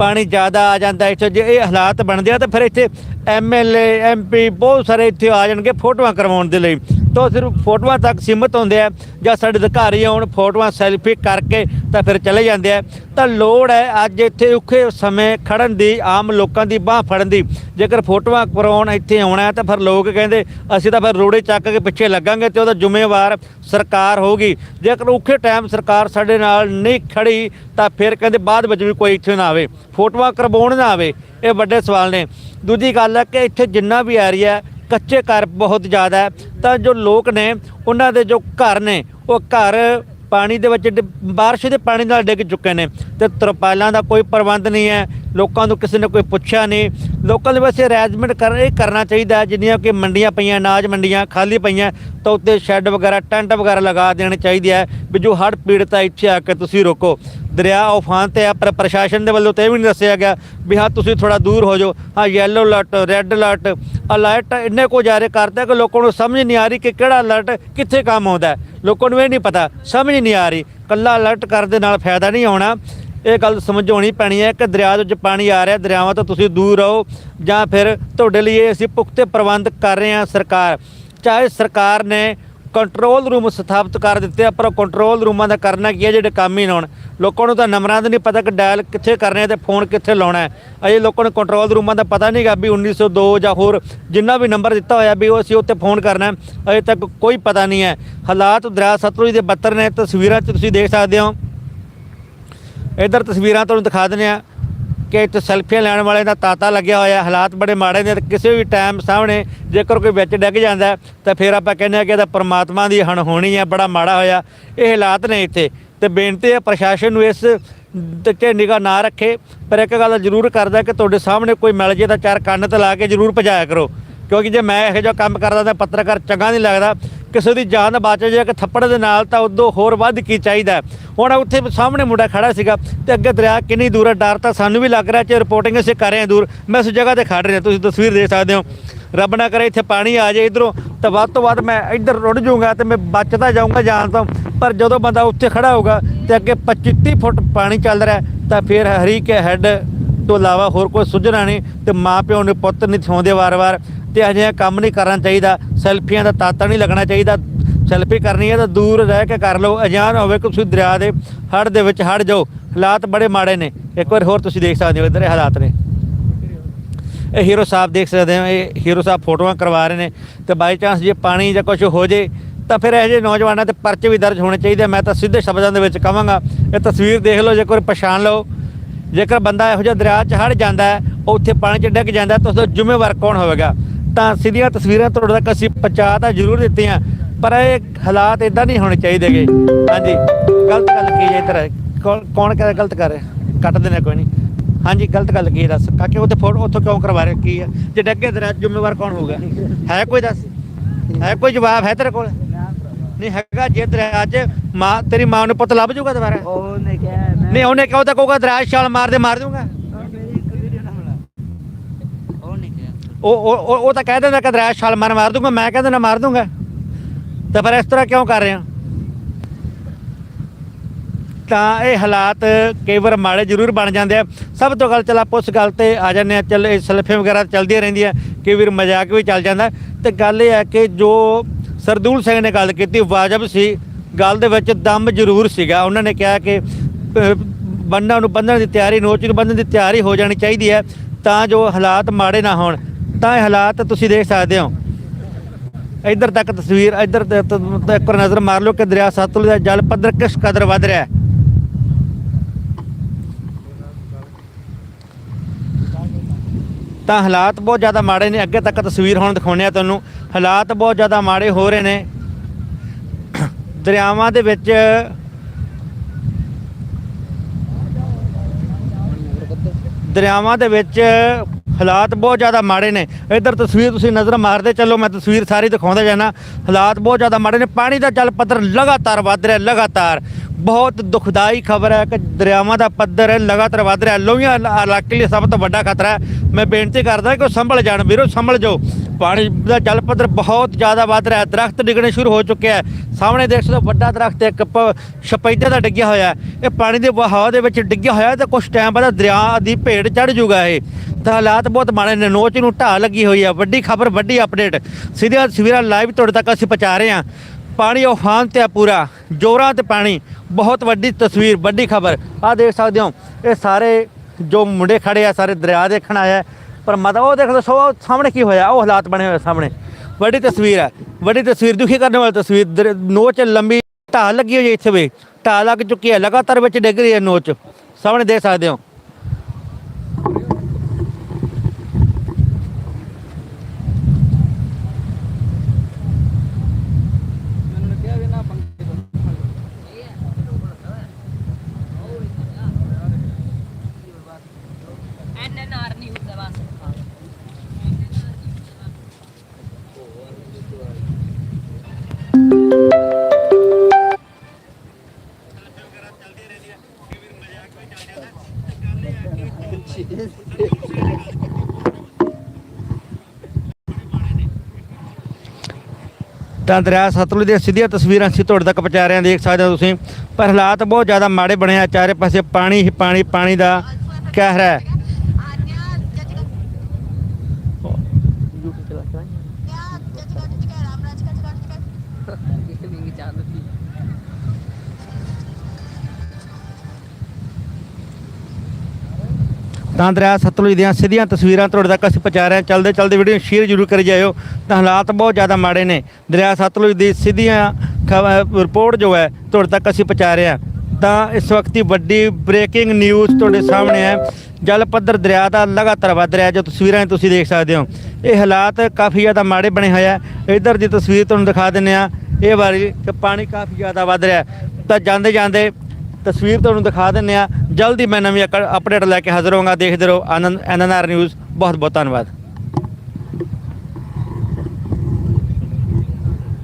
A: ਪਾਣੀ ਜ਼ਿਆਦਾ ਆ ਜਾਂਦਾ ਇੱਥੇ ਜੇ ਇਹ ਹਾਲਾਤ ਬਣਦੇ ਆ ਤਾਂ ਫਿਰ ਇੱਥੇ ਐਮਐਲਏ ਐਮਪੀ ਬਹੁਤ ਸਾਰੇ ਇੱਥੇ ਆ ਜਾਣਗੇ ਫੋਟੋਆਂ ਕਰਵਾਉਣ ਦੇ ਲਈ। ਤਾਂ ਉਹ ਸਿਰਫ ਫੋਟੋਆਂ ਤੱਕ ਸੀਮਤ ਹੁੰਦੇ ਆ। ਜਾਂ ਸਾਡੇ ਅਧਿਕਾਰੀ ਆਉਣ, ਫੋਟੋਆਂ ਸੈਲਫੀ ਕਰਕੇ ਤਾਂ ਫਿਰ ਚਲੇ ਜਾਂਦੇ ਆ। ਤਾਂ ਲੋੜ ਹੈ ਅੱਜ ਇੱਥੇ ਔਖੇ ਸਮੇਂ ਖੜਨ ਦੀ, ਆਮ ਲੋਕਾਂ ਦੀ ਬਾਹ ਫੜਨ ਦੀ। ਜੇਕਰ ਫੋਟੋਆਂ ਕਰਵਾਉਣ ਇੱਥੇ ਆਉਣਾ ਤਾਂ ਫਿਰ ਲੋਕ ਕਹਿੰਦੇ, ਅਸੀਂ ਤਾਂ ਫਿਰ ਰੋੜੇ ਚੱਕ ਕੇ ਪਿੱਛੇ ਲੱਗਾਂਗੇ ਤੇ ਉਹਦਾ ਜ਼ਿੰਮੇਵਾਰ ਸਰਕਾਰ ਹੋਗੀ ਜੇਕਰ ਔਖੇ ਟਾਈਮ ਸਰਕਾਰ ਸਾਡੇ ਨਾਲ ਨਹੀਂ ਖੜੀ ਤਾਂ ਫਿਰ ਕਹਿੰਦੇ, ਬਾਅਦ ਵਿੱਚ ਵੀ ਕੋਈ ਇੱਥੇ ਨਾ ਆਵੇ। ਫੋਟੋਆਂ ਕਰਵਾਉਣ ਨਾ ਆਵੇ। ਇਹ ਵੱਡੇ ਸਵਾਲ ਨੇ। ਦੂਜੀ ਗੱਲ ਹੈ ਕਿ ਇੱਥੇ ਜਿੰਨਾ ਵੀ ਏਰੀਆ ਕੱਚੇ ਘਰ ਬਹੁਤ ਜ਼ਿਆਦਾ ਹੈ, ਤਾਂ ਜੋ ਲੋਕ ਨੇ ਉਹਨਾਂ ਦੇ ਜੋ ਘਰ ਨੇ, ਉਹ ਘਰ ਪਾਣੀ ਦੇ ਵਿੱਚ ਡਿ- ਬਾਰਿਸ਼ ਦੇ ਪਾਣੀ ਨਾਲ ਡਿੱਗ ਚੁੱਕੇ ਨੇ। ਤੇ ਤਰਪਾਲਾਂ ਦਾ ਕੋਈ ਪ੍ਰਬੰਧ ਨਹੀਂ ਹੈ, ਲੋਕਾਂ ਨੂੰ ਕਿਸੇ ਨੇ ਕੋਈ ਪੁੱਛਿਆ ਨਹੀਂ। ਲੋਕਾਂ ਦੇ ਵੈਸੇ ਅਰੇਂਜਮੈਂਟ ਕਰ, ਇਹ ਕਰਨਾ ਚਾਹੀਦਾ ਜਿੰਨੀਆਂ ਕਿ ਮੰਡੀਆਂ ਪਈਆਂ, ਅਨਾਜ ਮੰਡੀਆਂ ਖਾਲੀ ਪਈਆਂ, ਤਾਂ ਉੱਤੇ ਸ਼ੈੱਡ ਵਗੈਰਾ, ਟੈਂਟ ਵਗੈਰਾ ਲਗਾ ਦੇਣੇ ਚਾਹੀਦੇ ਆ ਵੀ ਜੋ ਹੜ੍ਹ ਪੀੜਤ ਇੱਥੇ ਆ ਕੇ ਤੁਸੀਂ ਰੋਕੋ। ਦਰਿਆ ਉਫਾਨ ਤੇ ਆ, ਪਰ ਪ੍ਰਸ਼ਾਸਨ ਦੇ ਵੱਲੋਂ ਤੇ ਇਹ ਵੀ ਨਹੀਂ ਦੱਸਿਆ ਗਿਆ ਵੀ ਹਾਂ, ਤੁਸੀਂ ਥੋੜਾ ਦੂਰ ਹੋ ਜਾਓ। ਹਾਂ yellow alert red alert alert ਇੰਨੇ ਕੋ ਜਾਰੀ ਕਰਤਾ ਕਿ ਲੋਕਾਂ ਨੂੰ ਸਮਝ ਨਹੀਂ ਆ ਰਹੀ ਕਿ ਕਿਹੜਾ ਅਲਰਟ ਕਿੱਥੇ ਕੰਮ ਆਉਂਦਾ ਲੋਕਾਂ ਨੂੰ ਇਹ ਨਹੀਂ ਪਤਾ, ਸਮਝ ਨਹੀਂ ਆ ਰਹੀ। ਕੱਲਾ ਅਲਰਟ ਕਰਨ ਦੇ ਨਾਲ ਫਾਇਦਾ ਨਹੀਂ ਆਉਣਾ। ਇਹ ਗੱਲ ਸਮਝਾਉਣੀ ਪੈਣੀ ਹੈ ਕਿ ਦਰਿਆ ਦੇ ਵਿੱਚ ਪਾਣੀ ਆ ਰਿਹਾ, ਦਰਿਆਵਾਂ ਤੋਂ ਤੁਸੀਂ ਦੂਰ ਰਹੋ ਜਾਂ ਫਿਰ ਤੁਹਾਡੇ ਲਈ ਅਸੀਂ ਪੁਖਤੇ ਪ੍ਰਬੰਧ ਕਰ ਰਹੇ ਹਾਂ ਸਰਕਾਰ। ਚਾਹੇ ਸਰਕਾਰ ਨੇ ਕੰਟਰੋਲ ਰੂਮ ਸਥਾਪਿਤ ਕਰ ਦਿੱਤੇ ਆ, ਪਰ ਕੰਟਰੋਲ ਰੂਮਾਂ ਦਾ ਕਰਨਾ ਕੀ ਹੈ ਜਿਹੜੇ ਕੰਮ ਹੀ ਨਾ ਹੋਣ। ਲੋਕਾਂ ਨੂੰ ਤਾਂ ਨੰਬਰਾਂ ਦਾ ਨਹੀਂ ਪਤਾ ਕਿ ਡਾਇਲ ਕਿੱਥੇ ਕਰਨੇ ਆ ਤੇ ਫੋਨ ਕਿੱਥੇ ਲਾਉਣਾ ਹੈ। ਅਜੇ ਲੋਕਾਂ ਨੂੰ ਕੰਟਰੋਲ ਰੂਮਾਂ ਦਾ ਪਤਾ ਨਹੀਂਗਾ ਵੀ 1902 ਜਾਂ ਹੋਰ ਜਿੰਨਾ ਵੀ ਨੰਬਰ ਦਿੱਤਾ ਹੋਇਆ ਵੀ ਉਹ ਅਸੀਂ ਉੱਥੇ ਫੋਨ ਕਰਨਾ ਅਜੇ ਤੱਕ ਕੋਈ ਪਤਾ ਨਹੀਂ ਹੈ। ਹਾਲਾਤ ਦਰਿਆ ਸਤਲੁਜ ਦੇ ਬੱਤਰ ਨੇ, ਤਸਵੀਰਾਂ 'ਚ ਤੁਸੀਂ ਦੇਖ ਸਕਦੇ ਹੋ। ਇਧਰ ਤਸਵੀਰਾਂ ਤੁਹਾਨੂੰ ਦਿਖਾ ਦਿੰਦੇ ਆ ਕਿ ਇੱਥੇ ਸੈਲਫੀਆਂ ਲੈਣ ਵਾਲੇ ਦਾ ਤਾਤਾ ਲੱਗਿਆ ਹੋਇਆ ਹਾਲਾਤ ਬੜੇ ਮਾੜੇ ਨੇ ਕਿਸੇ ਵੀ ਟਾਈਮ ਸਾਹਮਣੇ ਜੇਕਰ ਕੋਈ ਵਿੱਚ ਡਿੱਗ ਜਾਂਦਾ ਤਾਂ ਫਿਰ ਆਪਾਂ ਕਹਿੰਦੇ ਆ ਕਿ ਇਹਦਾ ਪਰਮਾਤਮਾ ਦੀ ਹੋਣੀ ਆ ਬੜਾ ਮਾੜਾ ਹੋਇਆ। ਇਹ ਹਾਲਾਤ ਨੇ ਇੱਥੇ ਤੇ ਬੇਨਤੀ ਹੈ ਪ੍ਰਸ਼ਾਸਨ ਨੂੰ ਇਸ ਤੇ ਨਿਗਾਹ ਨਾ ਰੱਖੇ। ਪਰ ਇੱਕ ਗੱਲ ਜ਼ਰੂਰ ਕਰਦਾ ਕਿ ਤੁਹਾਡੇ ਸਾਹਮਣੇ ਕੋਈ ਮਿਲ ਜੇ ਤਾਂ ਚਾਰ ਕੰਨ ਤੇ ਲਾ ਕੇ ਜ਼ਰੂਰ ਭਜਾਇਆ ਕਰੋ। ਕਿਉਂਕਿ ਜੇ ਮੈਂ ਇਹੋ ਜਿਹਾ ਕੰਮ ਕਰਦਾ ਤਾਂ ਪੱਤਰਕਾਰ ਚੰਗਾ ਨਹੀਂ ਲੱਗਦਾ। ਕਿਸੇ ਦੀ ਜਾਨ ਬਚ ਜਾਏ ਕਿ ਥੱਪੜ ਦੇ ਨਾਲ ਤਾਂ ਉਦੋਂ ਹੋਰ ਵੱਧ ਕੀ ਚਾਹੀਦਾ ਹੁਣ ਉੱਥੇ ਸਾਹਮਣੇ ਮੁੰਡਾ ਖੜਾ ਸੀਗਾ ਤੇ ਅੱਗੇ ਦਰਿਆ ਕਿੰਨੀ ਦੂਰ ਹੈ, ਡਰ ਤਾਂ ਸਾਨੂੰ ਵੀ ਲੱਗ ਰਿਹਾ ਜੇ ਰਿਪੋਰਟਿੰਗ ਅਸੀਂ ਕਰ ਰਹੇ ਹਾਂ ਦੂਰ। ਮੈਂ ਉਸ ਜਗ੍ਹਾ ਤੇ ਖੜ ਰਿਹਾ, ਤੁਸੀਂ ਤਸਵੀਰ ਦੇਖ ਸਕਦੇ ਹੋ। ਰੱਬ ਨਾ ਕਰੇ ਇੱਥੇ ਪਾਣੀ ਆ ਜਾਏ ਇਧਰੋਂ ਤਾਂ ਵੱਧ ਤੋਂ ਵੱਧ ਮੈਂ ਇੱਧਰ ਰੁੜ ਜਾਊਂਗਾ ਤੇ ਮੈਂ ਬਚਦਾ ਜਾਊਂਗਾ ਜਾਨ ਤੋਂ। ਪਰ ਜਦੋਂ ਬੰਦਾ ਉੱਥੇ ਖੜਾ ਹੋਊਗਾ ਤੇ ਅੱਗੇ 25 30 ਫੁੱਟ ਪਾਣੀ ਚੱਲ ਰਿਹਾ ਤਾਂ ਫਿਰ ਹਰੀ ਕੇ ਹੈੱਡ ਤੋਂ ਇਲਾਵਾ ਹੋਰ ਕੋਈ ਸੁਝਣਾ ਨਹੀਂ ਤੇ ਮਾਂ ਪਿਓ ਨੇ ਪੁੱਤ ਨਹੀਂ ਥਿਆਉਂਦੇ ਵਾਰ-ਵਾਰ। ਤੇ ਅਜਿਹਾ ਕੰਮ ਨਹੀਂ ਕਰਨਾ ਚਾਹੀਦਾ, ਸੈਲਫੀਆਂ ਦਾ ਤਾਤਾ ਨਹੀਂ ਲੱਗਣਾ ਚਾਹੀਦਾ, ਸੈਲਫੀ ਕਰਨੀ ਹੈ ਤਾਂ ਦੂਰ ਰਹਿ ਕੇ ਕਰ ਲਓ ਅਜਾਨ ਹੋਵੇ ਕਿ ਤੁਸੀਂ ਦਰਿਆ ਦੇ ਹੜ ਦੇ ਵਿੱਚ ਹੜ ਜਾਓ, ਹਾਲਾਤ ਬੜੇ ਮਾੜੇ ਨੇ। ਇੱਕ ਵਾਰ ਹੋਰ ਤੁਸੀਂ ਦੇਖ ਸਕਦੇ ਹੋ ਇਧਰ ਹਾਲਾਤ ਨੇ। ਇਹ ਹੀਰੋ ਸਾਹਿਬ ਦੇਖ ਸਕਦੇ ਹੋ, ਇਹ ਹੀਰੋ ਸਾਹਿਬ ਫੋਟੋਆਂ ਕਰਵਾ ਰਹੇ ਨੇ ਤੇ ਬਾਈ ਚਾਂਸ ਜੇ ਪਾਣੀ ਜਾਂ ਕੁਝ ਹੋ ਜੇ, ਤਾਂ ਫਿਰ ਇਹ ਜਿਹੇ ਨੌਜਵਾਨਾਂ ਤੇ ਪਰਚੇ ਵੀ ਦਰਜ ਹੋਣੇ ਚਾਹੀਦੇ ਮੈਂ ਤਾਂ ਸਿੱਧੇ ਸ਼ਬਦਾਂ ਦੇ ਵਿੱਚ ਕਹਾਂਗਾ, ਇਹ ਤਸਵੀਰ ਦੇਖ ਲਓ ਜੇ ਕੋਈ ਪਛਾਣ ਲਓ, ਜੇਕਰ ਬੰਦਾ ਇਹੋ ਜਿਹਾ ਦਰਿਆ 'ਚ ਹੜ ਜਾਂਦਾ ਹੈ ਉੱਥੇ ਪਾਣੀ 'ਚ ਡਿੱਗ ਜਾਂਦਾ ਤਾਂ ਉਸ ਦਾ ਜ਼ਿੰਮੇਵਾਰ ਕੌਣ ਹੋਵੇਗਾ? ਤਾਂ ਸਿੱਧੀਆਂ ਤਸਵੀਰਾਂ ਤੁਹਾਡੇ ਤੱਕ ਅਸੀਂ ਪਹੁੰਚਾ ਤਾਂ ਜ਼ਰੂਰ ਦਿੱਤੀਆਂ ਪਰ ਇਹ ਹਾਲਾਤ ਇਦਾਂ ਨਹੀਂ ਹੋਣੇ ਚਾਹੀਦੇਗੇ ਹਾਂਜੀ ਗਲਤ ਗੱਲ ਕੀ ਹੈ ਇੱਧਰ। ਕੌਣ ਕਹਿੰਦਾ ਗਲਤ ਕਰ ਰਿਹਾ? ਕੱਟ ਦੇਣਾ ਕੋਈ ਨਹੀਂ। ਹਾਂਜੀ ਗਲਤ ਗੱਲ ਕੀ ਹੈ ਦੱਸ। ਕਾਕੇ ਉਹਦੇ ਫੋਟੋ ਉੱਥੋਂ ਕਿਉਂ ਕਰਵਾ ਰਹੇ? ਕੀ ਹੈ? ਜੇ ਡੱਗੇ 'ਚ ਜ਼ਿੰਮੇਵਾਰ ਕੌਣ ਹੋਊਗਾ? ਹੈ ਕੋਈ ਦੱਸ? ਹੈ ਕੋਈ ਜਵਾਬ ਹੈ ਤੇਰੇ ਕੋਲ? ਨਹੀਂ ਹੈਗਾ ਜੇ ਦਰਿਆ 'ਚ ਮਾਂ ਤੇਰੀ ਮਾਂ ਨੂੰ ਪੁੱਤ ਲੱਭ ਜਾਊਗਾ ਦੁਬਾਰਾ?
D: ਉਹਨੇ ਕਿਹਾ
A: ਨਹੀਂ ਉਹਨੇ ਕਹੋ ਤਾਂ ਕਹੂਗਾ ਦਰਿਆ 'ਚ ਛਾਲ ਮਾਰ ਦੇ ਮਾਰ ਦੂੰਗਾ ਉਹ ਉਹ ਉਹ- ਤਾਂ ਕਹਿ ਦਿੰਦਾ ਕਿ ਛਾਲ ਮਾਰ ਮਾਰ ਦੂੰਗਾ ਮੈਂ ਕਹਿੰਦਾ ਨਾ ਮਾਰ ਦੂੰਗਾ। ਤਾਂ ਫਿਰ ਇਸ ਤਰ੍ਹਾਂ ਕਿਉਂ ਕਰ ਰਹੇ? ਆ ਤਾਂ ਇਹ ਹਾਲਾਤ ਕਈ ਵਾਰ ਮਾੜੇ ਜ਼ਰੂਰ ਬਣ ਜਾਂਦੇ ਆ। ਸਭ ਤੋਂ ਗੱਲ ਚੱਲ ਆਪਾਂ ਉਸ ਗੱਲ ਤੇ ਆ ਜਾਂਦੇ ਆ ਚੱਲ ਇਹ ਸਲਫੇ ਵਗੈਰਾ ਚੱਲਦੀਆਂ ਰਹਿੰਦੀਆਂ ਕਈ ਵਾਰ ਮਜ਼ਾਕ ਵੀ ਚੱਲ ਜਾਂਦਾ। ਤੇ ਗੱਲ ਇਹ ਹੈ ਕਿ ਜੋ ਸਰਦੂਲ ਸਿੰਘ ਨੇ ਗੱਲ ਕੀਤੀ ਵਾਜਬ ਸੀ। ਗੱਲ ਦੇ ਵਿੱਚ ਦਮ ਜ਼ਰੂਰ ਸੀਗਾ। ਉਹਨਾਂ ਨੇ ਕਿਹਾ ਕਿ ਅਹ, ਬੰਨਾਂ ਨੂੰ ਬੰਨਣ ਦੀ ਤਿਆਰੀ ਨੋਚ ਨੂੰ ਬੰਨਣ ਦੀ ਤਿਆਰੀ ਹੋ ਜਾਣੀ ਚਾਹੀਦੀ ਹੈ ਤਾਂ ਜੋ ਹਾਲਾਤ ਮਾੜੇ ਨਾ ਹੋਣ। ਤਾਂ ਇਹ ਹਾਲਾਤ ਤੁਸੀਂ ਦੇਖ ਸਕਦੇ ਹੋ। ਇੱਧਰ ਤੱਕ ਤਸਵੀਰ, ਇੱਧਰ ਤੇ- ਤੇ- ਇੱਕ ਵਾਰ ਨਜ਼ਰ ਮਾਰ ਲਓ ਕਿ ਦਰਿਆ ਸਤਲੁਜ ਦਾ ਜਲ ਪੱਧਰ ਕਿਸ ਕਦਰ ਵੱਧ ਰਿਹਾ ਹੈ। ਤਾਂ ਹਾਲਾਤ ਬਹੁਤ ਜ਼ਿਆਦਾ ਮਾੜੇ ਨੇ। ਅੱਗੇ ਤੱਕ ਤਸਵੀਰ ਹੁਣ ਦਿਖਾਉਂਦੇ ਆ ਤੁਹਾਨੂੰ। ਹਾਲਾਤ ਬਹੁਤ ਜ਼ਿਆਦਾ ਮਾੜੇ ਹੋ ਰਹੇ ਨੇ। ਦਰਿਆਵਾਂ ਦੇ ਵਿੱਚ ਦਰਿਆਵਾਂ ਦੇ ਵਿੱਚ ਹਾਲਾਤ ਬਹੁਤ ਜ਼ਿਆਦਾ ਮਾੜੇ ਨੇ। ਇੱਧਰ ਤਸਵੀਰ ਤੁਸੀਂ ਨਜ਼ਰ ਮਾਰਦੇ ਚੱਲੋ, ਮੈਂ ਤਸਵੀਰ ਸਾਰੀ ਦਿਖਾਉਂਦਾ ਜਾਣਾ ਹਾਲਾਤ ਬਹੁਤ ਜ਼ਿਆਦਾ ਮਾੜੇ ਨੇ। ਪਾਣੀ ਦਾ ਜਲ ਪੱਧਰ ਲਗਾਤਾਰ ਵੱਧ ਰਿਹਾ, ਲਗਾਤਾਰ। ਬਹੁਤ ਦੁਖਦਾਈ ਖਬਰ ਹੈ ਕਿ ਦਰਿਆਵਾਂ ਦਾ ਪੱਧਰ ਲਗਾਤਾਰ ਵੱਧ ਰਿਹਾ ਲੋਹੀਆਂ ਇਲਾ- ਇਲਾਕੇ ਲਈ ਸਭ ਤੋਂ ਵੱਡਾ ਖਤਰਾ ਹੈ। ਮੈਂ ਬੇਨਤੀ ਕਰਦਾ ਕਿ ਉਹ ਸੰਭਲ ਜਾਣ ਵੀਰੋ, ਸੰਭਲ ਜਾਓ। ਪਾਣੀ ਦਾ ਜਲ ਪੱਧਰ ਬਹੁਤ ਜ਼ਿਆਦਾ ਵੱਧ ਰਿਹਾ ਹੈ। ਦਰਖਤ ਡਿੱਗਣੇ ਸ਼ੁਰੂ ਹੋ ਚੁੱਕੇ ਹੈ। ਸਾਹਮਣੇ ਦੇਖ ਸਕਦੇ ਵੱਡਾ ਦਰਖਤ ਇੱਕ ਪ- ਸ਼ਪੈਦੇ ਦਾ ਡਿੱਗਿਆ ਹੋਇਆ ਇਹ ਪਾਣੀ ਦੇ ਵਹਾਅ ਦੇ ਵਿੱਚ ਡਿੱਗਿਆ ਹੋਇਆ ਹੈ ਤੇ ਕੁਝ ਟਾਈਮ ਬਾਅਦ ਦਰਿਆ ਦੀ ਭੇੜ ਚੜ ਜੂਗਾ ਇਹ। ਤਾਂ ਹਾਲਾਤ ਬਹੁਤ ਮਾੜੇ ਨੇ। ਨੋਚ ਨੂੰ ਢਾਹ ਲੱਗੀ ਹੋਈ ਹੈ। ਵੱਡੀ ਖਬਰ, ਵੱਡੀ ਅਪਡੇਟ ਸਿੱਧੀਆਂ ਤਸਵੀਰਾਂ ਲਾਈਵ ਤੁਹਾਡੇ ਤੱਕ ਅਸੀਂ ਪਹੁੰਚਾ ਰਹੇ ਹਾਂ। ਪਾਣੀ ਉਫਾਨ ਤੇ ਆ ਪੂਰਾ, ਜੋਰਾਂ ਤੇ ਪਾਣੀ, ਬਹੁਤ ਵੱਡੀ ਤਸਵੀਰ, ਵੱਡੀ ਖਬਰ। ਆ ਦੇਖ ਸਕਦੇ ਹੋ, ਇਹ ਸਾਰੇ ਜੋ ਮੁੰਡੇ ਖੜੇ ਆ, ਸਾਰੇ ਦਰਿਆ ਦੇਖਣ ਆਇਆ ਪਰ ਮਤਾ, ਉਹ ਦੇਖ ਲਓ ਸੋ ਸਾਹਮਣੇ ਕੀ ਹੋਇਆ? ਉਹ ਹਾਲਾਤ ਬਣੇ ਹੋਏ ਸਾਹਮਣੇ। ਵੱਡੀ ਤਸਵੀਰ ਹੈ ਵੱਡੀ ਤਸਵੀਰ, ਦੁਖੀ ਕਰਨ ਵਾਲੀ ਤਸਵੀਰ। ਦਰ- ਨੋਚ ਲੰਬੀ ਢਾਹ ਲੱਗੀ ਹੋਈ ਇੱਥੇ ਵੀ। ਢਾਹ ਲੱਗ ਚੁੱਕੀ ਹੈ, ਲਗਾਤਾਰ ਵਿੱਚ ਡਿੱਗ ਰਹੀ ਹੈ ਨੋਚ। ਸਾਹਮਣੇ ਦੇਖ ਸਕਦੇ ਹੋ
D: ਤਾਂ
A: ਦਰਿਆ, ਸਤਲੁਜ ਦੀਆਂ ਸਿੱਧੀਆਂ ਤਸਵੀਰਾਂ ਅਸੀਂ ਤੁਹਾਡੇ ਤੱਕ ਪਹੁੰਚਾ ਰਹੇ ਹਾਂ, ਦੇਖ ਸਕਦੇ ਹੋ ਤੁਸੀਂ। ਪਰ ਹਾਲਾਤ ਬਹੁਤ ਜ਼ਿਆਦਾ ਮਾੜੇ ਬਣੇ ਆ, ਚਾਰੇ ਪਾਸੇ ਪਾਣੀ ਹੀ ਪਾਣੀ ਪਾਣੀ ਦਾ ਕਹਿਰ ਹੈ। ਤਾਂ ਦਰਿਆ ਸਤਲੁਜ ਦੀਆਂ ਸਿੱਧੀਆਂ ਤਸਵੀਰਾਂ ਤੁਹਾਡੇ ਤੱਕ ਅਸੀਂ ਪਹੁੰਚਾ ਰਹੇ ਹਾਂ। ਚਲਦੇ ਚਲਦੇ ਵੀਡੀਓ ਸ਼ੇਅਰ ਜ਼ਰੂਰ ਕਰੀ ਜਾਇਓ। ਤਾਂ ਹਾਲਾਤ ਬਹੁਤ ਜ਼ਿਆਦਾ ਮਾੜੇ ਨੇ। ਦਰਿਆ ਸਤਲੁਜ ਦੀ ਸਿੱਧੀਆਂ ਖਬ- ਰਿਪੋਰਟ ਜੋ ਹੈ, ਤੁਹਾਡੇ ਤੱਕ ਅਸੀਂ ਪਹੁੰਚਾ ਰਹੇ ਹਾਂ। ਤਾਂ ਇਸ ਵਕਤ ਦੀ ਵੱਡੀ ਬ੍ਰੇਕਿੰਗ ਨਿਊਜ਼ ਤੁਹਾਡੇ ਸਾਹਮਣੇ ਹੈ। ਜਲ ਪੱਧਰ ਦਰਿਆ ਦਾ ਲਗਾਤਾਰ ਵੱਧ ਰਿਹਾ ਜੋ ਤਸਵੀਰਾਂ ਤੁਸੀਂ ਦੇਖ ਸਕਦੇ ਹੋ। ਇਹ ਹਾਲਾਤ ਕਾਫੀ ਜ਼ਿਆਦਾ ਮਾੜੇ ਬਣੇ ਹੋਏ ਆ। ਇੱਧਰ ਦੀ ਤਸਵੀਰ ਤੁਹਾਨੂੰ ਦਿਖਾ ਦਿੰਨੇ ਆ ਇਹ ਵਾਰੀ ਕਿ ਪਾਣੀ ਕਾਫੀ ਜ਼ਿਆਦਾ ਵੱਧ ਰਿਹਾ ਤਾਂ ਜਾਂਦੇ ਜਾਂਦੇ ਤਸਵੀਰ ਤੁਹਾਨੂੰ ਦਿਖਾ ਦਿੰਨੇ ਆ ਜਲਦੀ ਮੈਂ ਨਵੀਂ ਅਪਡੇਟ ਲੈ ਕੇ ਹਾਜ਼ਰ ਹੋਵਾਂਗਾ। ਦੇਖਦੇ ਰਹੋ। Anand N N R news. ਬਹੁਤ ਬਹੁਤ ਧੰਨਵਾਦ।